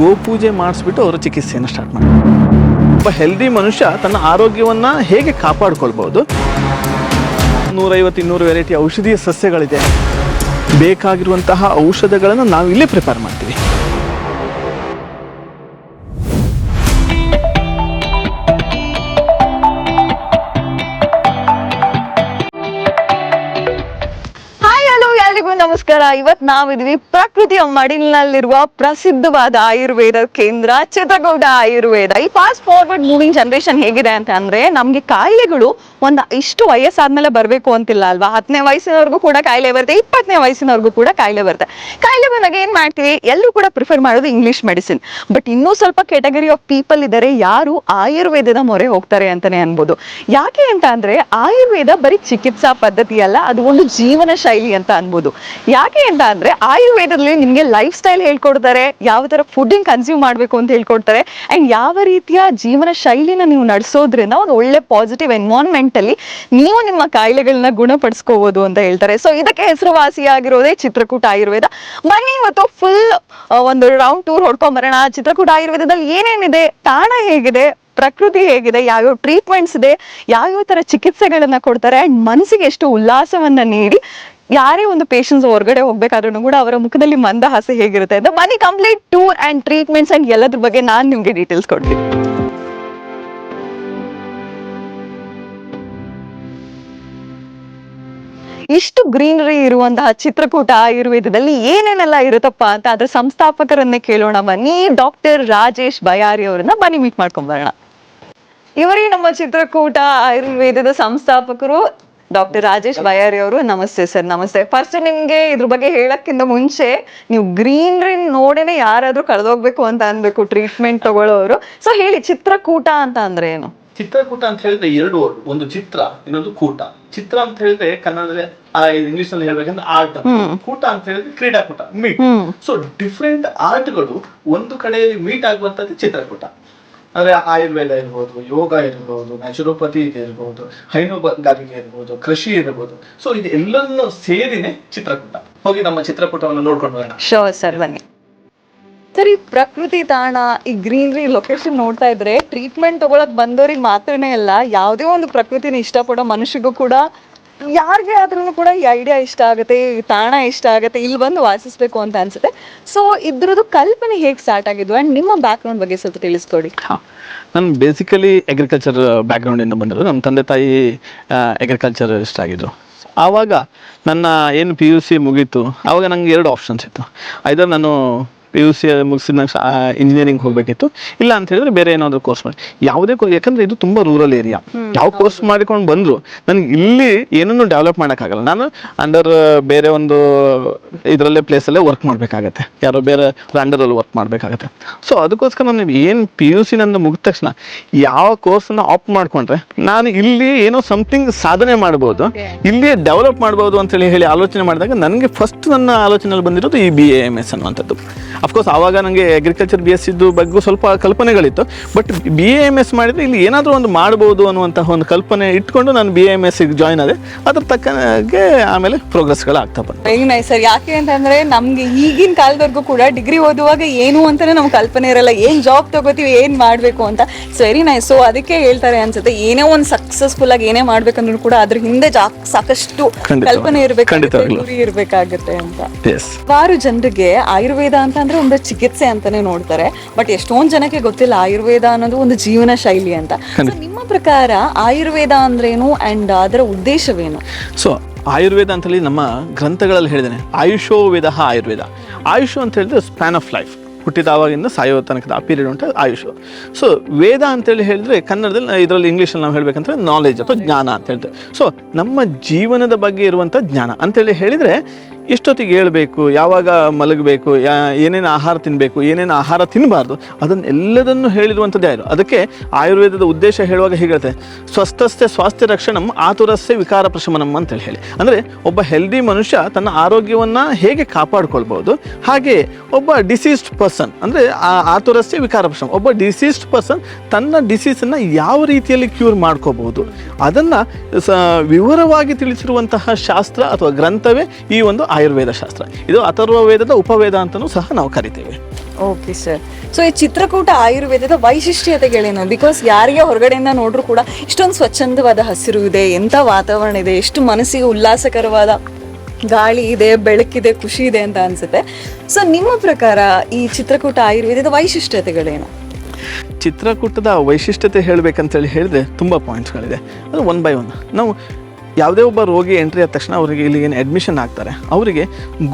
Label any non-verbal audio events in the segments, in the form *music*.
ಗೋಪೂಜೆ ಮಾಡಿಸ್ಬಿಟ್ಟು ಅವರು ಚಿಕಿತ್ಸೆಯನ್ನು ಸ್ಟಾರ್ಟ್ ಮಾಡ್ತಾರೆ. ಒಬ್ಬ ಹೆಲ್ದಿ ಮನುಷ್ಯ ತನ್ನ ಆರೋಗ್ಯವನ್ನು ಹೇಗೆ ಕಾಪಾಡ್ಕೊಳ್ಬೋದು ನೂರೈವತ್ತು, ಇನ್ನೂರು ವೆರೈಟಿ ಔಷಧೀಯ ಸಸ್ಯಗಳಿದೆ. ಬೇಕಾಗಿರುವಂತಹ ಔಷಧಗಳನ್ನು ನಾವು ಇಲ್ಲೇ ಪ್ರಿಪೇರ್ ಮಾಡ್ತೀವಿ. ನಮಸ್ಕಾರ ಇವತ್ ನಾವಿದ್ವಿ ಪ್ರಕೃತಿಯ ಮಡಿಲಿನಲ್ಲಿರುವ ಪ್ರಸಿದ್ಧವಾದ ಆಯುರ್ವೇದ ಕೇಂದ್ರ ಚಿತ್ರಗೌಡ ಆಯುರ್ವೇದ. ಈ ಫಾಸ್ಟ್ ಫಾರ್ವರ್ಡ್ ಮೂವಿಂಗ್ ಜನರೇಷನ್ ಹೇಗಿದೆ ಅಂತ ಅಂದ್ರೆ, ನಮ್ಗೆ ಕಾಯಿಲೆಗಳು ಒಂದ್ ಇಷ್ಟು ವಯಸ್ಸಾದ್ಮೇಲೆ ಬರ್ಬೇಕು ಅಂತಿಲ್ಲ ಅಲ್ವಾ? ಹತ್ತನೇ ವಯಸ್ಸಿನವರೆಗೂ ಕೂಡ ಕಾಯಿಲೆ ಬರುತ್ತೆ ಇಪ್ಪತ್ತನೇ ವಯಸ್ಸಿನವರೆಗೂ ಕೂಡ ಕಾಯಿಲೆ ಬರುತ್ತೆ. ಕಾಯಿಲೆ ಬಂದಾಗ ಏನ್ ಮಾಡ್ತೀವಿ? ಎಲ್ಲರೂ ಕೂಡ ಪ್ರಿಫರ್ ಮಾಡೋದು ಇಂಗ್ಲಿಷ್ ಮೆಡಿಸಿನ್ ಬಟ್ ಇನ್ನೂ ಸ್ವಲ್ಪ ಕೆಟಗರಿ ಆಫ್ ಪೀಪಲ್ ಇದ್ದಾರೆ ಯಾರು ಆಯುರ್ವೇದದ ಮೊರೆ ಹೋಗ್ತಾರೆ ಅಂತಾನೆ ಅನ್ಬೋದು. ಯಾಕೆ ಅಂತ ಅಂದ್ರೆ, ಆಯುರ್ವೇದ ಬರೀ ಚಿಕಿತ್ಸಾ ಪದ್ಧತಿ ಅಲ್ಲ, ಅದು ಒಂದು ಜೀವನ ಶೈಲಿ ಅಂತ ಅನ್ಬೋದು. ಯಾಕೆ ಅಂತ ಅಂದ್ರೆ ಆಯುರ್ವೇದದಲ್ಲಿ ನಿಮ್ಗೆ ಲೈಫ್ ಸ್ಟೈಲ್ ಹೇಳ್ಕೊಡ್ತಾರೆ, ಯಾವ ತರ ಫುಡ್ಡಿಂಗ್ ಕನ್ಸ್ಯೂಮ್ ಮಾಡ್ಬೇಕು ಅಂತ ಹೇಳ್ಕೊಡ್ತಾರೆ ಅಂಡ್ ಯಾವ ರೀತಿಯ ಜೀವನ ಶೈಲಿನ ನೀವು ನಡೆಸೋದ್ರಿಂದ ಒಂದು ಒಳ್ಳೆ ಪಾಸಿಟಿವ್ ಎನ್ವಾನ್ಮೆಂಟ್ ಅಲ್ಲಿ ನೀವು ನಿಮ್ಮ ಕಾಯಿಲೆಗಳನ್ನ ಗುಣಪಡಿಸ್ಕೋಬಹುದು ಅಂತ ಹೇಳ್ತಾರೆ. ಸೊ ಇದಕ್ಕೆ ಹೆಸರುವಾಸಿಯಾಗಿರೋದೇ ಚಿತ್ರಕೂಟ ಆಯುರ್ವೇದ. ಬನ್ನಿ ಇವತ್ತು ಫುಲ್ ಒಂದು ರೌಂಡ್ ಟೂರ್ ಹೊಡ್ಕೊಂಡ್ ಬರೋಣ ಚಿತ್ರಕೂಟ ಆಯುರ್ವೇದದಲ್ಲಿ ಏನೇನಿದೆ, ತಾಣ ಹೇಗಿದೆ, ಪ್ರಕೃತಿ ಹೇಗಿದೆ, ಯಾವ್ಯಾವ ಟ್ರೀಟ್ಮೆಂಟ್ಸ್ ಇದೆ, ಯಾವ್ಯಾವ ತರ ಚಿಕಿತ್ಸೆಗಳನ್ನ ಕೊಡ್ತಾರೆ ಅಂಡ್ ಮನಸ್ಸಿಗೆ ಎಷ್ಟು ಉಲ್ಲಾಸವನ್ನ ನೀಡಿ ಯಾರೇ ಒಂದು ಪೇಷನ್ಸ್ ಹೊರಗಡೆ ಹೋಗ್ಬೇಕಾದ್ರೂ ಕೂಡ ಅವರ ಮುಖದಲ್ಲಿ ಮಂದಹಾಸ ಹೇಗಿರುತ್ತೆ ಅಂತ money complete tour and treatments and ಎಲ್ಲದ್ರ ಬಗ್ಗೆ ನಾನು ನಿಮ್ಗೆ ಡೀಟೇಲ್ಸ್ ಕೊಡ್ತೀನಿ. ಇಷ್ಟು ಗ್ರೀನರಿ ಇರುವಂತಹ ಚಿತ್ರಕೂಟ ಆಯುರ್ವೇದದಲ್ಲಿ ಏನೇನೆಲ್ಲ ಇರುತ್ತಪ್ಪ ಅಂತ ಅದ್ರ ಸಂಸ್ಥಾಪಕರನ್ನೇ ಕೇಳೋಣ ಬನ್ನಿ. ಡಾಕ್ಟರ್ ರಾಜೇಶ್ ಬಯಾರಿ ಅವರನ್ನ ಬನ್ನಿ ಮೀಟ್ ಮಾಡ್ಕೊಂಡ್ ಬರೋಣ. ಇವರೇ ನಮ್ಮ ಚಿತ್ರಕೂಟ ಆಯುರ್ವೇದದ ಸಂಸ್ಥಾಪಕರು. ಡಾಕ್ಟರ್ ರಾಜೇಶ್ ಬಯಾರಿ ಅವರು ನಮಸ್ತೆ ಸರ್ ನಮಸ್ತೆ. ಫಸ್ಟ್ ನಿಮ್ಗೆ ಇದ್ರ ಬಗ್ಗೆ ಹೇಳಕ್ಕಿಂತ ಮುಂಚೆ ನೀವು ಗ್ರೀನ್ರಿ ನೋಡೇನೆ ಯಾರಾದ್ರೂ ಕಳೆದೋಗ್ಬೇಕು ಅಂತ ಅನ್ಬೇಕು ಟ್ರೀಟ್ಮೆಂಟ್ ತಗೊಳ್ಳೋರು ಸೊ ಹೇಳಿ ಚಿತ್ರಕೂಟ ಅಂತ ಅಂದ್ರೆ ಏನು? ಚಿತ್ರಕೂಟ ಅಂತ ಹೇಳಿದ್ರೆ ಎರಡು ವರ್ಡ್ ಒಂದು ಚಿತ್ರ ಇನ್ನೊಂದು ಕೂಟ. ಚಿತ್ರ ಅಂತ ಹೇಳಿದ್ರೆ ಕನ್ನಡದಲ್ಲಿ ಇಂಗ್ಲಿಷ್ನಲ್ಲಿ ಹೇಳ್ಬೇಕಂದ್ರೆ ಆರ್ಟ್ ಕೂಟ ಅಂತ ಹೇಳಿದ್ರೆ ಕ್ರೀಡಾಕೂಟ ಮೀಟ್ ಸೊ ಡಿಫ್ರೆಂಟ್ ಆರ್ಟ್ಗಳು ಒಂದು ಕಡೆ ಮೀಟ್ ಆಗುವಂತದ್ದು ಚಿತ್ರಕೂಟ. ಅಂದ್ರೆ ಆಯುರ್ವೇದ ಇರ್ಬೋದು, ಯೋಗ ಇರ್ಬೋದು ನ್ಯಾಚುರೋಪತಿ ಇರ್ಬೋದು, ಹೈನುಗಾರಿಕೆ ಇರ್ಬೋದು, ಕೃಷಿ ಇರ್ಬೋದು. ಸೊ ಇದು ಸೇರಿನೇ ಚಿತ್ರಕೂಟ. ಹೋಗಿ ನಮ್ಮ ಚಿತ್ರಕೂಟವನ್ನು ನೋಡ್ಕೊಂಡು ಬರೋಣ ಬನ್ನಿ. ಸರಿ, ಪ್ರಕೃತಿ ತಾಣ, ಈ ಗ್ರೀನ್ರಿ ಲೊಕೇಶನ್ ನೋಡ್ತಾ ಇದ್ರೆ ಟ್ರೀಟ್ಮೆಂಟ್ ತಗೊಳಕ್ ಬಂದವ್ರಿಗೆ ಮಾತ್ರನೇ ಅಲ್ಲ, ಯಾವುದೇ ಒಂದು ಪ್ರಕೃತಿನ ಇಷ್ಟಪಡೋ ಮನುಷ್ಯಗೂ ಕೂಡ ಯಾರಿಗೆ ಆದ್ರೂ ಕೂಡ ಈ ಐಡಿಯಾ ಇಷ್ಟ ಆಗುತ್ತೆ, ಈ ತಾಣ ಇಷ್ಟ ಆಗುತ್ತೆ, ಇಲ್ಲಿ ಬಂದು ವಾಸಿಸ್ಬೇಕು ಅಂತ ಅನ್ಸುತ್ತೆ. ಸೊ ಇದ್ರದ್ದು ಕಲ್ಪನೆ ಹೇಗೆ ಸ್ಟಾರ್ಟ್ ಆಗಿದ್ವು? ಅಂಡ್ ನಿಮ್ಮ ಬ್ಯಾಕ್ಗ್ರೌಂಡ್ ಬಗ್ಗೆ ಸ್ವಲ್ಪ ತಿಳಿಸ್ಕೊಡಿ. ನಾನು ಬೇಸಿಕಲಿ ಅಗ್ರಿಕಲ್ಚರ್ ಬ್ಯಾಕ್ಗ್ರೌಂಡಿಂದ ಬಂದಿರೋದು. ನಮ್ಮ ತಂದೆ ತಾಯಿ ಅಗ್ರಿಕಲ್ಚರ್ ಇಷ್ಟ ಆಗಿದ್ರು. ಆವಾಗ ನನ್ನ, ಏನು ಪಿ ಯು ಸಿ ಮುಗೀತು, ಆವಾಗ ನನಗೆ ಎರಡು ಆಪ್ಷನ್ಸ್ ಇತ್ತು. ಐದರ್ ನಾನು ಪಿ ಯು ಸಿ ಮುಗಿಸಿದ ನಂತರ ಇಂಜಿನಿಯರಿಂಗ್ ಹೋಗಬೇಕಿತ್ತು. ಇಲ್ಲ ಅಂತ ಹೇಳಿದ್ರೆ ಬೇರೆ ಏನಾದರೂ ಕೋರ್ಸ್ ಮಾಡಿ. ಯಾವುದೇ ಯಾಕಂದ್ರೆ ಇದು ತುಂಬ ರೂರಲ್ ಏರಿಯಾ ಯಾವ ಕೋರ್ಸ್ ಮಾಡಿಕೊಂಡು ಬಂದ್ರು ನನಗೆ ಇಲ್ಲಿ ಏನನ್ನು ಡೆವಲಪ್ ಮಾಡೋಕ್ಕಾಗಲ್ಲ. ನಾನು ಅಂಡರ್ ಬೇರೆ ಒಂದು ಇದರಲ್ಲೇ ಪ್ಲೇಸಲ್ಲೇ ವರ್ಕ್ ಮಾಡಬೇಕಾಗತ್ತೆ. ಯಾರೋ ಬೇರೆ ಅಂಡರಲ್ಲಿ ವರ್ಕ್ ಮಾಡಬೇಕಾಗತ್ತೆ. ಸೊ ಅದಕ್ಕೋಸ್ಕರ ನಾನು ಏನು ಪಿ ಯು ಸಿ ನಂದು ಮುಗಿದ ತಕ್ಷಣ ಯಾವ ಕೋರ್ಸನ್ನು ಆಪ್ಟ್ ಮಾಡ್ಕೊಂಡ್ರೆ ನಾನು ಇಲ್ಲಿ ಏನೋ ಸಮಥಿಂಗ್ ಸಾಧನೆ ಮಾಡ್ಬೋದು ಇಲ್ಲಿ ಡೆವಲಪ್ ಮಾಡ್ಬೋದು ಅಂತೇಳಿ ಹೇಳಿ ಆಲೋಚನೆ ಮಾಡಿದಾಗ ನನಗೆ ಫಸ್ಟ್ ನನ್ನ ಆಲೋಚನೆಯಲ್ಲಿ ಬಂದಿರೋದು ಈ ಬಿ ಎ ಎಂ ಎಸ್ ಅನ್ನುವಂಥದ್ದು. ಅಫ್ಕೋರ್ಸ್ ಆವಾಗ ನನಗೆ ಅಗ್ರಿಕಲ್ಚರ್ ಬಿ ಎಸ್ ಸಿದ್ದು ಬಗ್ಗೆ ಸ್ವಲ್ಪ ಕಲ್ಪನೆಗಳಿತ್ತು. But B A M S ಮಾಡಿದರೆ ಇಲ್ಲಿ ಏನಾದರೂ ಒಂದು ಮಾಡ್ಬೋದು ಅನ್ನುವಂತಹ ಒಂದು ಕಲ್ಪನೆ ಇಟ್ಕೊಂಡು ನಾನು ಬಿ ಎ ಎಂ ಎಸ್ಸಿಗೆ ಜಾಯ್ನ್ ಆದೆ. ಅದ್ರ ತಕ್ಕನಾಗೆ ಆಮೇಲೆ ಪ್ರೋಗ್ರೆಸ್ಗಳು ಆಗ್ತಾ ಬಂತು. ವೆರಿ ನೈಸ್ ಸರ್ ಯಾಕೆ ಅಂತಂದ್ರೆ ನಮಗೆ ಈಗಿನ ಕಾಲದವರೆಗೂ ಕೂಡ ಡಿಗ್ರಿ ಓದುವಾಗ ಏನು ಅಂತಲೇ ನಮ್ಗೆ ಕಲ್ಪನೆ ಇರಲ್ಲ. ಏನು ಜಾಬ್ ತಗೋತೀವಿ ಏನು ಮಾಡಬೇಕು ಅಂತ. ಸೊ ವೆರಿ ನೈಸ್ ಸೊ ಅದಕ್ಕೆ ಹೇಳ್ತಾರೆ ಅನ್ಸುತ್ತೆ ಏನೇ ಒಂದು ಸಕ್ಸಸ್ಫುಲ್ ಆಗಿ ಏನೇ ಮಾಡ್ಬೇಕಂದ್ರೂ ಕೂಡ ಅದ್ರ ಹಿಂದೆ ಜಾ ಸಾಕಷ್ಟು ಕಲ್ಪನೆ ಇರಬೇಕು ಇರಬೇಕಾಗುತ್ತೆ ಅಂತ. ಹಲವಾರು ಜನರಿಗೆ ಆಯುರ್ವೇದ ಅಂತ ಅಂದ್ರೆ ಒಂದು ಚಿಕಿತ್ಸೆ ಅಂತಾನೆ ನೋಡ್ತಾರೆ. ಬಟ್ ಎಷ್ಟೊಂದು ಜನಕ್ಕೆ ಗೊತ್ತಿಲ್ಲ ಆಯುರ್ವೇದ ಅನ್ನೋದು ಒಂದು ಜೀವನ ಶೈಲಿ ಅಂತ. ನಿಮ್ಮ ಪ್ರಕಾರ ಆಯುರ್ವೇದ ಅಂದ್ರೇನು ಅಂಡ್ ಅದರ ಉದ್ದೇಶವೇನು? ಸೊ ಆಯುರ್ವೇದ ಅಂತೇಳಿ ನಮ್ಮ ಗ್ರಂಥಗಳಲ್ಲಿ ಹೇಳಿದ್ದೇನೆ. ಆಯುಷೋ ವೇದ ಆಯುರ್ವೇದ. ಆಯುಷು ಅಂತ ಹೇಳಿದ್ರೆ ಸ್ಪ್ಯಾನ್ ಆಫ್ ಲೈಫ್ ಹುಟ್ಟಿದಾವಾಗಿಂದ ಸಾಯೋ ತನಕದ ಆ ಪೀರಿಯಡ್ ಉಂಟು ಆಯುಷು. ಸೊ ವೇದ ಅಂತೇಳಿ ಹೇಳಿದ್ರೆ ಕನ್ನಡದಲ್ಲಿ ಇದರಲ್ಲಿ ಇಂಗ್ಲೀಷಲ್ಲಿ ನಾವು ಹೇಳಬೇಕಂದ್ರೆ ನಾಲೆಜ್ ಅಥವಾ ಜ್ಞಾನ ಅಂತ ಹೇಳ್ತೇವೆ. ಸೊ ನಮ್ಮ ಜೀವನದ ಬಗ್ಗೆ ಇರುವಂಥ ಜ್ಞಾನ. ಅಂತೇಳಿ ಹೇಳಿದರೆ ಎಷ್ಟೊತ್ತಿಗೆ ಹೇಳಬೇಕು, ಯಾವಾಗ ಮಲಗಬೇಕು, ಯಾ, ಏನೇನು ಆಹಾರ ತಿನ್ನಬೇಕು ಏನೇನು ಆಹಾರ ತಿನ್ನಬಾರ್ದು ಅದನ್ನು ಎಲ್ಲದನ್ನು ಹೇಳಿರುವಂಥದ್ದು ಯಾರು? ಅದಕ್ಕೆ ಆಯುರ್ವೇದದ ಉದ್ದೇಶ ಹೇಳುವಾಗ ಹೇಗಿರುತ್ತೆ ಸ್ವಸ್ಥಸ್ಯ ಸ್ವಾಸ್ಥ್ಯ ರಕ್ಷಣಂ ಆತುರಸ್ಯ ವಿಕಾರ ಪ್ರಶಮನಂ ಅಂತೇಳಿ ಹೇಳಿ. ಅಂದರೆ ಒಬ್ಬ ಹೆಲ್ದಿ ಮನುಷ್ಯ ತನ್ನ ಆರೋಗ್ಯವನ್ನು ಹೇಗೆ ಕಾಪಾಡ್ಕೊಳ್ಬೋದು ಹಾಗೆ ಒಬ್ಬ ಡಿಸೀಸ್ಡ್ ಪರ್ಸನ್ ಅಂದರೆ ಆತುರಸ್ಯ ವಿಕಾರ ಪ್ರಶಮ ಒಬ್ಬ ಡಿಸೀಸ್ಡ್ ಪರ್ಸನ್ ತನ್ನ ಡಿಸೀಸನ್ನು ಯಾವ ರೀತಿಯಲ್ಲಿ ಕ್ಯೂರ್ ಮಾಡ್ಕೋಬಹುದು? ಅದನ್ನು ಸ ವಿವರವಾಗಿ ತಿಳಿಸಿರುವಂತಹ ಶಾಸ್ತ್ರ ಅಥವಾ ಗ್ರಂಥವೇ ಈ ಒಂದು ಆಯುರ್ವೇದ ಶಾಸ್ತ್ರ. ಇದು ಅಥರ್ವವೇದದ ಉಪವೇದ ಅಂತಲೂ ಸಹ ನಾವು ಕರಿತೇವೆ. ಓಕೆ ಸರ್ ಸೊ ಈ ಚಿತ್ರಕೂಟ ಆಯುರ್ವೇದದ ವೈಶಿಷ್ಟ್ಯತೆಗಳೇನು? ಬಿಕಾಸ್ ಯಾರಿಗೆ ಹೊರಗಡೆಯಿಂದ ನೋಡ್ರು ಕೂಡ ಇಷ್ಟೊಂದು ಸ್ವಚ್ಛಂದವಾದ ಹಸಿರು ಇದೆ ಎಂಥ ವಾತಾವರಣ ಇದೆ ಎಷ್ಟು ಮನಸ್ಸಿಗೆ ಉಲ್ಲಾಸಕರವಾದ ಗಾಳಿ ಇದೆ ಬೆಳಕಿದೆ ಖುಷಿ ಇದೆ ಅಂತ ಅನ್ಸುತ್ತೆ. ಸೊ ನಿಮ್ಮ ಪ್ರಕಾರ ಈ ಚಿತ್ರಕೂಟ ಆಯುರ್ವೇದದ ವೈಶಿಷ್ಟ್ಯತೆಗಳೇನು? ಚಿತ್ರಕೂಟದ ವೈಶಿಷ್ಟ್ಯತೆ ಹೇಳಬೇಕಂತೇಳಿ ಹೇಳಿದ್ರೆ ತುಂಬ ಪಾಯಿಂಟ್ಸ್ಗಳಿದೆ ಅದು ಒನ್ ಬೈ ಒನ್ ನಾವು ಯಾವುದೇ ಒಬ್ಬ ರೋಗಿ ಎಂಟ್ರಿ ಆದ ತಕ್ಷಣ ಅವರಿಗೆ ಇಲ್ಲಿ ಏನು ಅಡ್ಮಿಷನ್ ಆಗ್ತಾರೆ, ಅವರಿಗೆ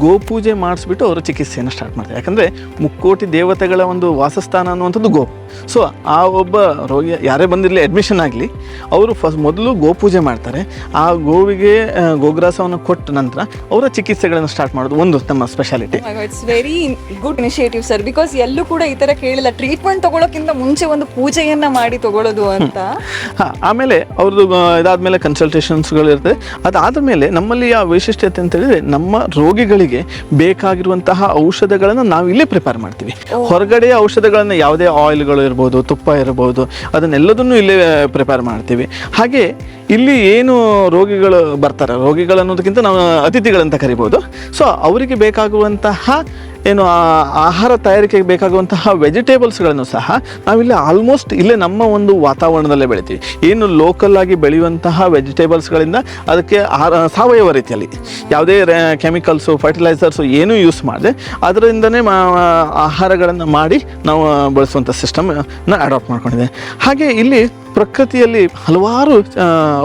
ಗೋಪೂಜೆ ಮಾಡಿಸ್ಬಿಟ್ಟು ಅವರು ಚಿಕಿತ್ಸೆಯನ್ನು ಸ್ಟಾರ್ಟ್ ಮಾಡ್ತಾರೆ. ಯಾಕಂದರೆ ಮುಕ್ಕೋಟಿ ದೇವತೆಗಳ ಒಂದು ವಾಸಸ್ಥಾನ ಅನ್ನುವಂಥದ್ದು ಗೋ ಸೊ ಆ ಒಬ್ಬ ರೋಗಿ ಯಾರೇ ಬಂದಿರಲಿ ಅಡ್ಮಿಷನ್ ಆಗಲಿ ಅವರು ಫಸ್ಟ್ ಮೊದಲು ಗೋಪೂಜೆ ಮಾಡ್ತಾರೆ. ಆ ಗೋವಿಗೆ ಗೋಗ್ರಾಸವನ್ನು ಕೊಟ್ಟ ನಂತರ ಅವರ ಚಿಕಿತ್ಸೆಗಳನ್ನು ಸ್ಟಾರ್ಟ್ ಮಾಡೋದು ಒಂದು ನಮ್ಮ speciality it's very good initiative sir because ಎಲ್ಲೂ ಕೂಡ ಈ ಥರ ಕೇಳಿಲ್ಲ. ಟ್ರೀಟ್ಮೆಂಟ್ ತಗೊಳ್ಳೋಕ್ಕಿಂತ ಮುಂಚೆ ಒಂದು ಪೂಜೆಯನ್ನ ಮಾಡಿ ತಗೊಳ್ಳೋದು ಅಂತ. ಹಾಂ ಆಮೇಲೆ ಅವ್ರದ್ದು ಇದಾದಮೇಲೆ ಕನ್ಸಲ್ಟೇಷನ್ಸ್ಗಳು ಇರ್ತದೆ ಅದಾದ ಮೇಲೆ ನಮ್ಮಲ್ಲಿ ಯಾವ ವೈಶಿಷ್ಟ್ಯತೆ ಅಂತ ಹೇಳಿದ್ರೆ ನಮ್ಮ ರೋಗಿಗಳಿಗೆ ಬೇಕಾಗಿರುವಂತಹ ಔಷಧಗಳನ್ನು ನಾವು ಇಲ್ಲೇ ಪ್ರಿಪೇರ್ ಮಾಡ್ತೀವಿ ಹೊರಗಡೆ ಔಷಧಗಳನ್ನು ಯಾವುದೇ ಆಯಿಲ್ಗಳು ಇರ್ಬೋದು, ತುಪ್ಪ ಇರ್ಬೋದು, ಅದನ್ನೆಲ್ಲದನ್ನು ಇಲ್ಲೇ ಪ್ರಿಪೇರ್ ಮಾಡ್ತೀವಿ. ಹಾಗೆ ಇಲ್ಲಿ ಏನು ರೋಗಿಗಳು ಬರ್ತಾರೆ? ರೋಗಿಗಳು ಅನ್ನೋದಕ್ಕಿಂತ ನಾವು ಅತಿಥಿಗಳಂತ ಕರಿಬೋದು. ಸೊ ಅವರಿಗೆ ಬೇಕಾಗುವಂತಹ ಏನು ಆಹಾರ ತಯಾರಿಕೆಗೆ ಬೇಕಾಗುವಂತಹ ವೆಜಿಟೇಬಲ್ಸ್ಗಳನ್ನು ಸಹ ನಾವಿಲ್ಲಿ ಆಲ್ಮೋಸ್ಟ್ ಇಲ್ಲೇ ನಮ್ಮ ಒಂದು ವಾತಾವರಣದಲ್ಲೇ ಬೆಳಿತೀವಿ. ಏನು ಲೋಕಲ್ ಆಗಿ ಬೆಳೆಯುವಂತಹ ವೆಜಿಟೇಬಲ್ಸ್ಗಳಿಂದ ಅದಕ್ಕೆ ಸಾವಯವ ರೀತಿಯಲ್ಲಿ ಯಾವುದೇ ಕೆಮಿಕಲ್ಸು, ಫರ್ಟಿಲೈಸರ್ಸು ಏನೂ ಯೂಸ್ ಮಾಡದೆ ಅದರಿಂದನೇ ಆಹಾರಗಳನ್ನು ಮಾಡಿ ನಾವು ಬಳಸುವಂಥ ಸಿಸ್ಟಮ್ನ ಅಡಾಪ್ಟ್ ಮಾಡ್ಕೊಂಡಿದೆ ಹಾಗೆ ಇಲ್ಲಿ ಪ್ರಕೃತಿಯಲ್ಲಿ ಹಲವಾರು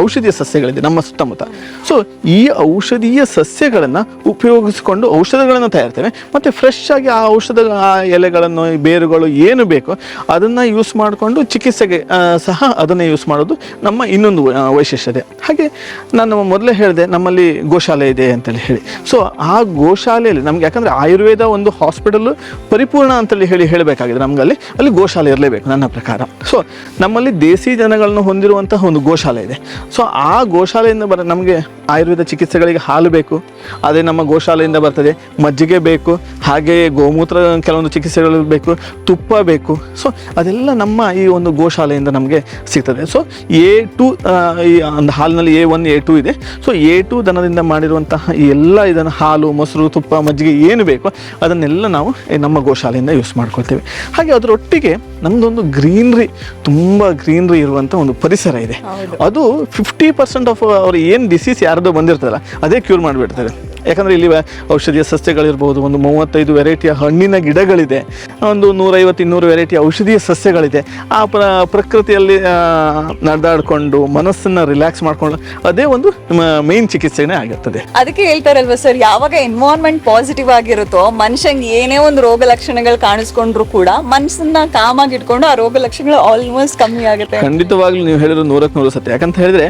ಔಷಧೀಯ ಸಸ್ಯಗಳಿದೆ ನಮ್ಮ ಸುತ್ತಮುತ್ತ. ಸೊ ಈ ಔಷಧೀಯ ಸಸ್ಯಗಳನ್ನು ಉಪಯೋಗಿಸಿಕೊಂಡು ಔಷಧಗಳನ್ನು ತಯಾರಿಸ್ತೇವೆ. ಮತ್ತು ಫ್ರೆಶ್ ಆಗಿ ಆ ಔಷಧ, ಆ ಎಲೆಗಳನ್ನು ಬೇರುಗಳು ಏನು ಬೇಕೋ ಅದನ್ನು ಯೂಸ್ ಮಾಡಿಕೊಂಡು ಚಿಕಿತ್ಸೆಗೆ ಸಹ ಅದನ್ನು ಯೂಸ್ ಮಾಡೋದು ನಮ್ಮ ಇನ್ನೊಂದು ವೈಶಿಷ್ಟ್ಯತೆ. ಹಾಗೆ ನಾನು ಮೊದಲೇ ಹೇಳಿದೆ, ನಮ್ಮಲ್ಲಿ ಗೋಶಾಲೆ ಇದೆ ಅಂತೇಳಿ ಹೇಳಿ. ಸೊ ಆ ಗೋಶಾಲೆಯಲ್ಲಿ ನಮ್ಗೆ ಯಾಕಂದರೆ ಆಯುರ್ವೇದ ಒಂದು ಹಾಸ್ಪಿಟಲ್ ಪರಿಪೂರ್ಣ ಅಂತೇಳಿ ಹೇಳಿ ಹೇಳಬೇಕಾಗಿದೆ ನಮ್ಗೆ ಅಲ್ಲಿ ಅಲ್ಲಿ ಗೋಶಾಲೆ ಇರಲೇಬೇಕು ನನ್ನ ಪ್ರಕಾರ. ಸೊ ನಮ್ಮಲ್ಲಿ ದೇಸಿ ಜನಗಳನ್ನು ಹೊಂದಿರುವಂತಹ ಒಂದು ಗೋಶಾಲೆ ಇದೆ. ಸೊ ಆ ಗೋಶಾಲೆಯಿಂದ ಬರ, ನಮಗೆ ಆಯುರ್ವೇದ ಚಿಕಿತ್ಸೆಗಳಿಗೆ ಹಾಲು ಬೇಕು, ಅದೇ ನಮ್ಮ ಗೋಶಾಲೆಯಿಂದ ಬರ್ತದೆ, ಮಜ್ಜಿಗೆ ಬೇಕು, ಹಾಗೆ ಗೋಮೂತ್ರ ಕೆಲವೊಂದು ಚಿಕಿತ್ಸೆಗಳು ಬೇಕು, ತುಪ್ಪ ಬೇಕು. ಸೊ ಅದೆಲ್ಲ ನಮ್ಮ ಈ ಒಂದು ಗೋಶಾಲೆಯಿಂದ ನಮಗೆ ಸಿಗ್ತದೆ. ಸೊ ಎ ಟು ಈ ಒಂದು ಹಾಲಿನಲ್ಲಿ ಎ ಒನ್, ಎ ಟು ಇದೆ. ಸೊ ಎ ಟು ದನದಿಂದ ಮಾಡಿರುವಂತಹ ಎಲ್ಲ ಇದನ್ನು ಹಾಲು, ಮೊಸರು, ತುಪ್ಪ, ಮಜ್ಜಿಗೆ ಏನು ಬೇಕು ಅದನ್ನೆಲ್ಲ ನಾವು ನಮ್ಮ ಗೋಶಾಲೆಯಿಂದ ಯೂಸ್ ಮಾಡ್ಕೊಳ್ತೇವೆ. ಹಾಗೆ ಅದರೊಟ್ಟಿಗೆ ನಮ್ಮದೊಂದು ಗ್ರೀನ್ರಿ, ತುಂಬ ಗ್ರೀನ್ರಿ ಇರುವಂಥ ಒಂದು ಪರಿಸರ ಇದೆ. ಅದು ಫಿಫ್ಟಿ ಪರ್ಸೆಂಟ್ ಆಫ್ ಅವ್ರ ಏನು ಡಿಸೀಸ್ ಯಾರ್ದೋ ಬಂದಿರ್ತಲ್ಲ ಅದೇ ಕ್ಯೂರ್ ಮಾಡಿಬಿಡ್ತಾರೆ. ಯಾಕಂದರೆ ಇಲ್ಲಿ ಔಷಧೀಯ ಸಸ್ಯಗಳಿರ್ಬೋದು ಒಂದು ಮೂವತ್ತೈದು ವೆರೈಟಿಯ ಹಣ್ಣಿನ ಗಿಡಗಳಿದೆ ಒಂದು ನೂರೈವತ್ತು ಇನ್ನೂರು ವೆರೈಟಿ ಔಷಧೀಯ ಸಸ್ಯಗಳಿದೆ. ಆ ಪ್ರ ಪ್ರಕೃತಿಯಲ್ಲಿ ನಡೆದಾಡ್ಕೊಂಡು ಮನಸ್ಸನ್ನು ರಿಲ್ಯಾಕ್ಸ್ ಮಾಡಿಕೊಂಡು ಅದೇ ಒಂದು ಮೇನ್ ಚಿಕಿತ್ಸೆನೇ ಆಗಿರ್ತದೆ. ಅದಕ್ಕೆ ಹೇಳ್ತಾರಲ್ವಾ ಸರ್ ಯಾವಾಗ ಎನ್ವೈರನ್ಮೆಂಟ್ ಪಾಸಿಟಿವ್ ಆಗಿರುತ್ತೋ ಮನುಷ್ಯಂಗೆ ಏನೇ ಒಂದು ರೋಗ ಲಕ್ಷಣಗಳು ಕಾಣಿಸ್ಕೊಂಡ್ರು ಕೂಡ ಮನಸ್ಸನ್ನ ಕಾಮಾಗಿ ಇಟ್ಕೊಂಡು ಆ ರೋಗ ಲಕ್ಷಣಗಳು ಆಲ್ಮೋಸ್ಟ್ ಕಮ್ಮಿ ಆಗುತ್ತೆ. ಖಂಡಿತವಾಗ್ಲೂ ನೀವು ಹೇಳಿದ್ರು ನೂರಕ್ಕೆ ನೂರು ಸತ್ಯ. ಯಾಕಂತ ಹೇಳಿದ್ರೆ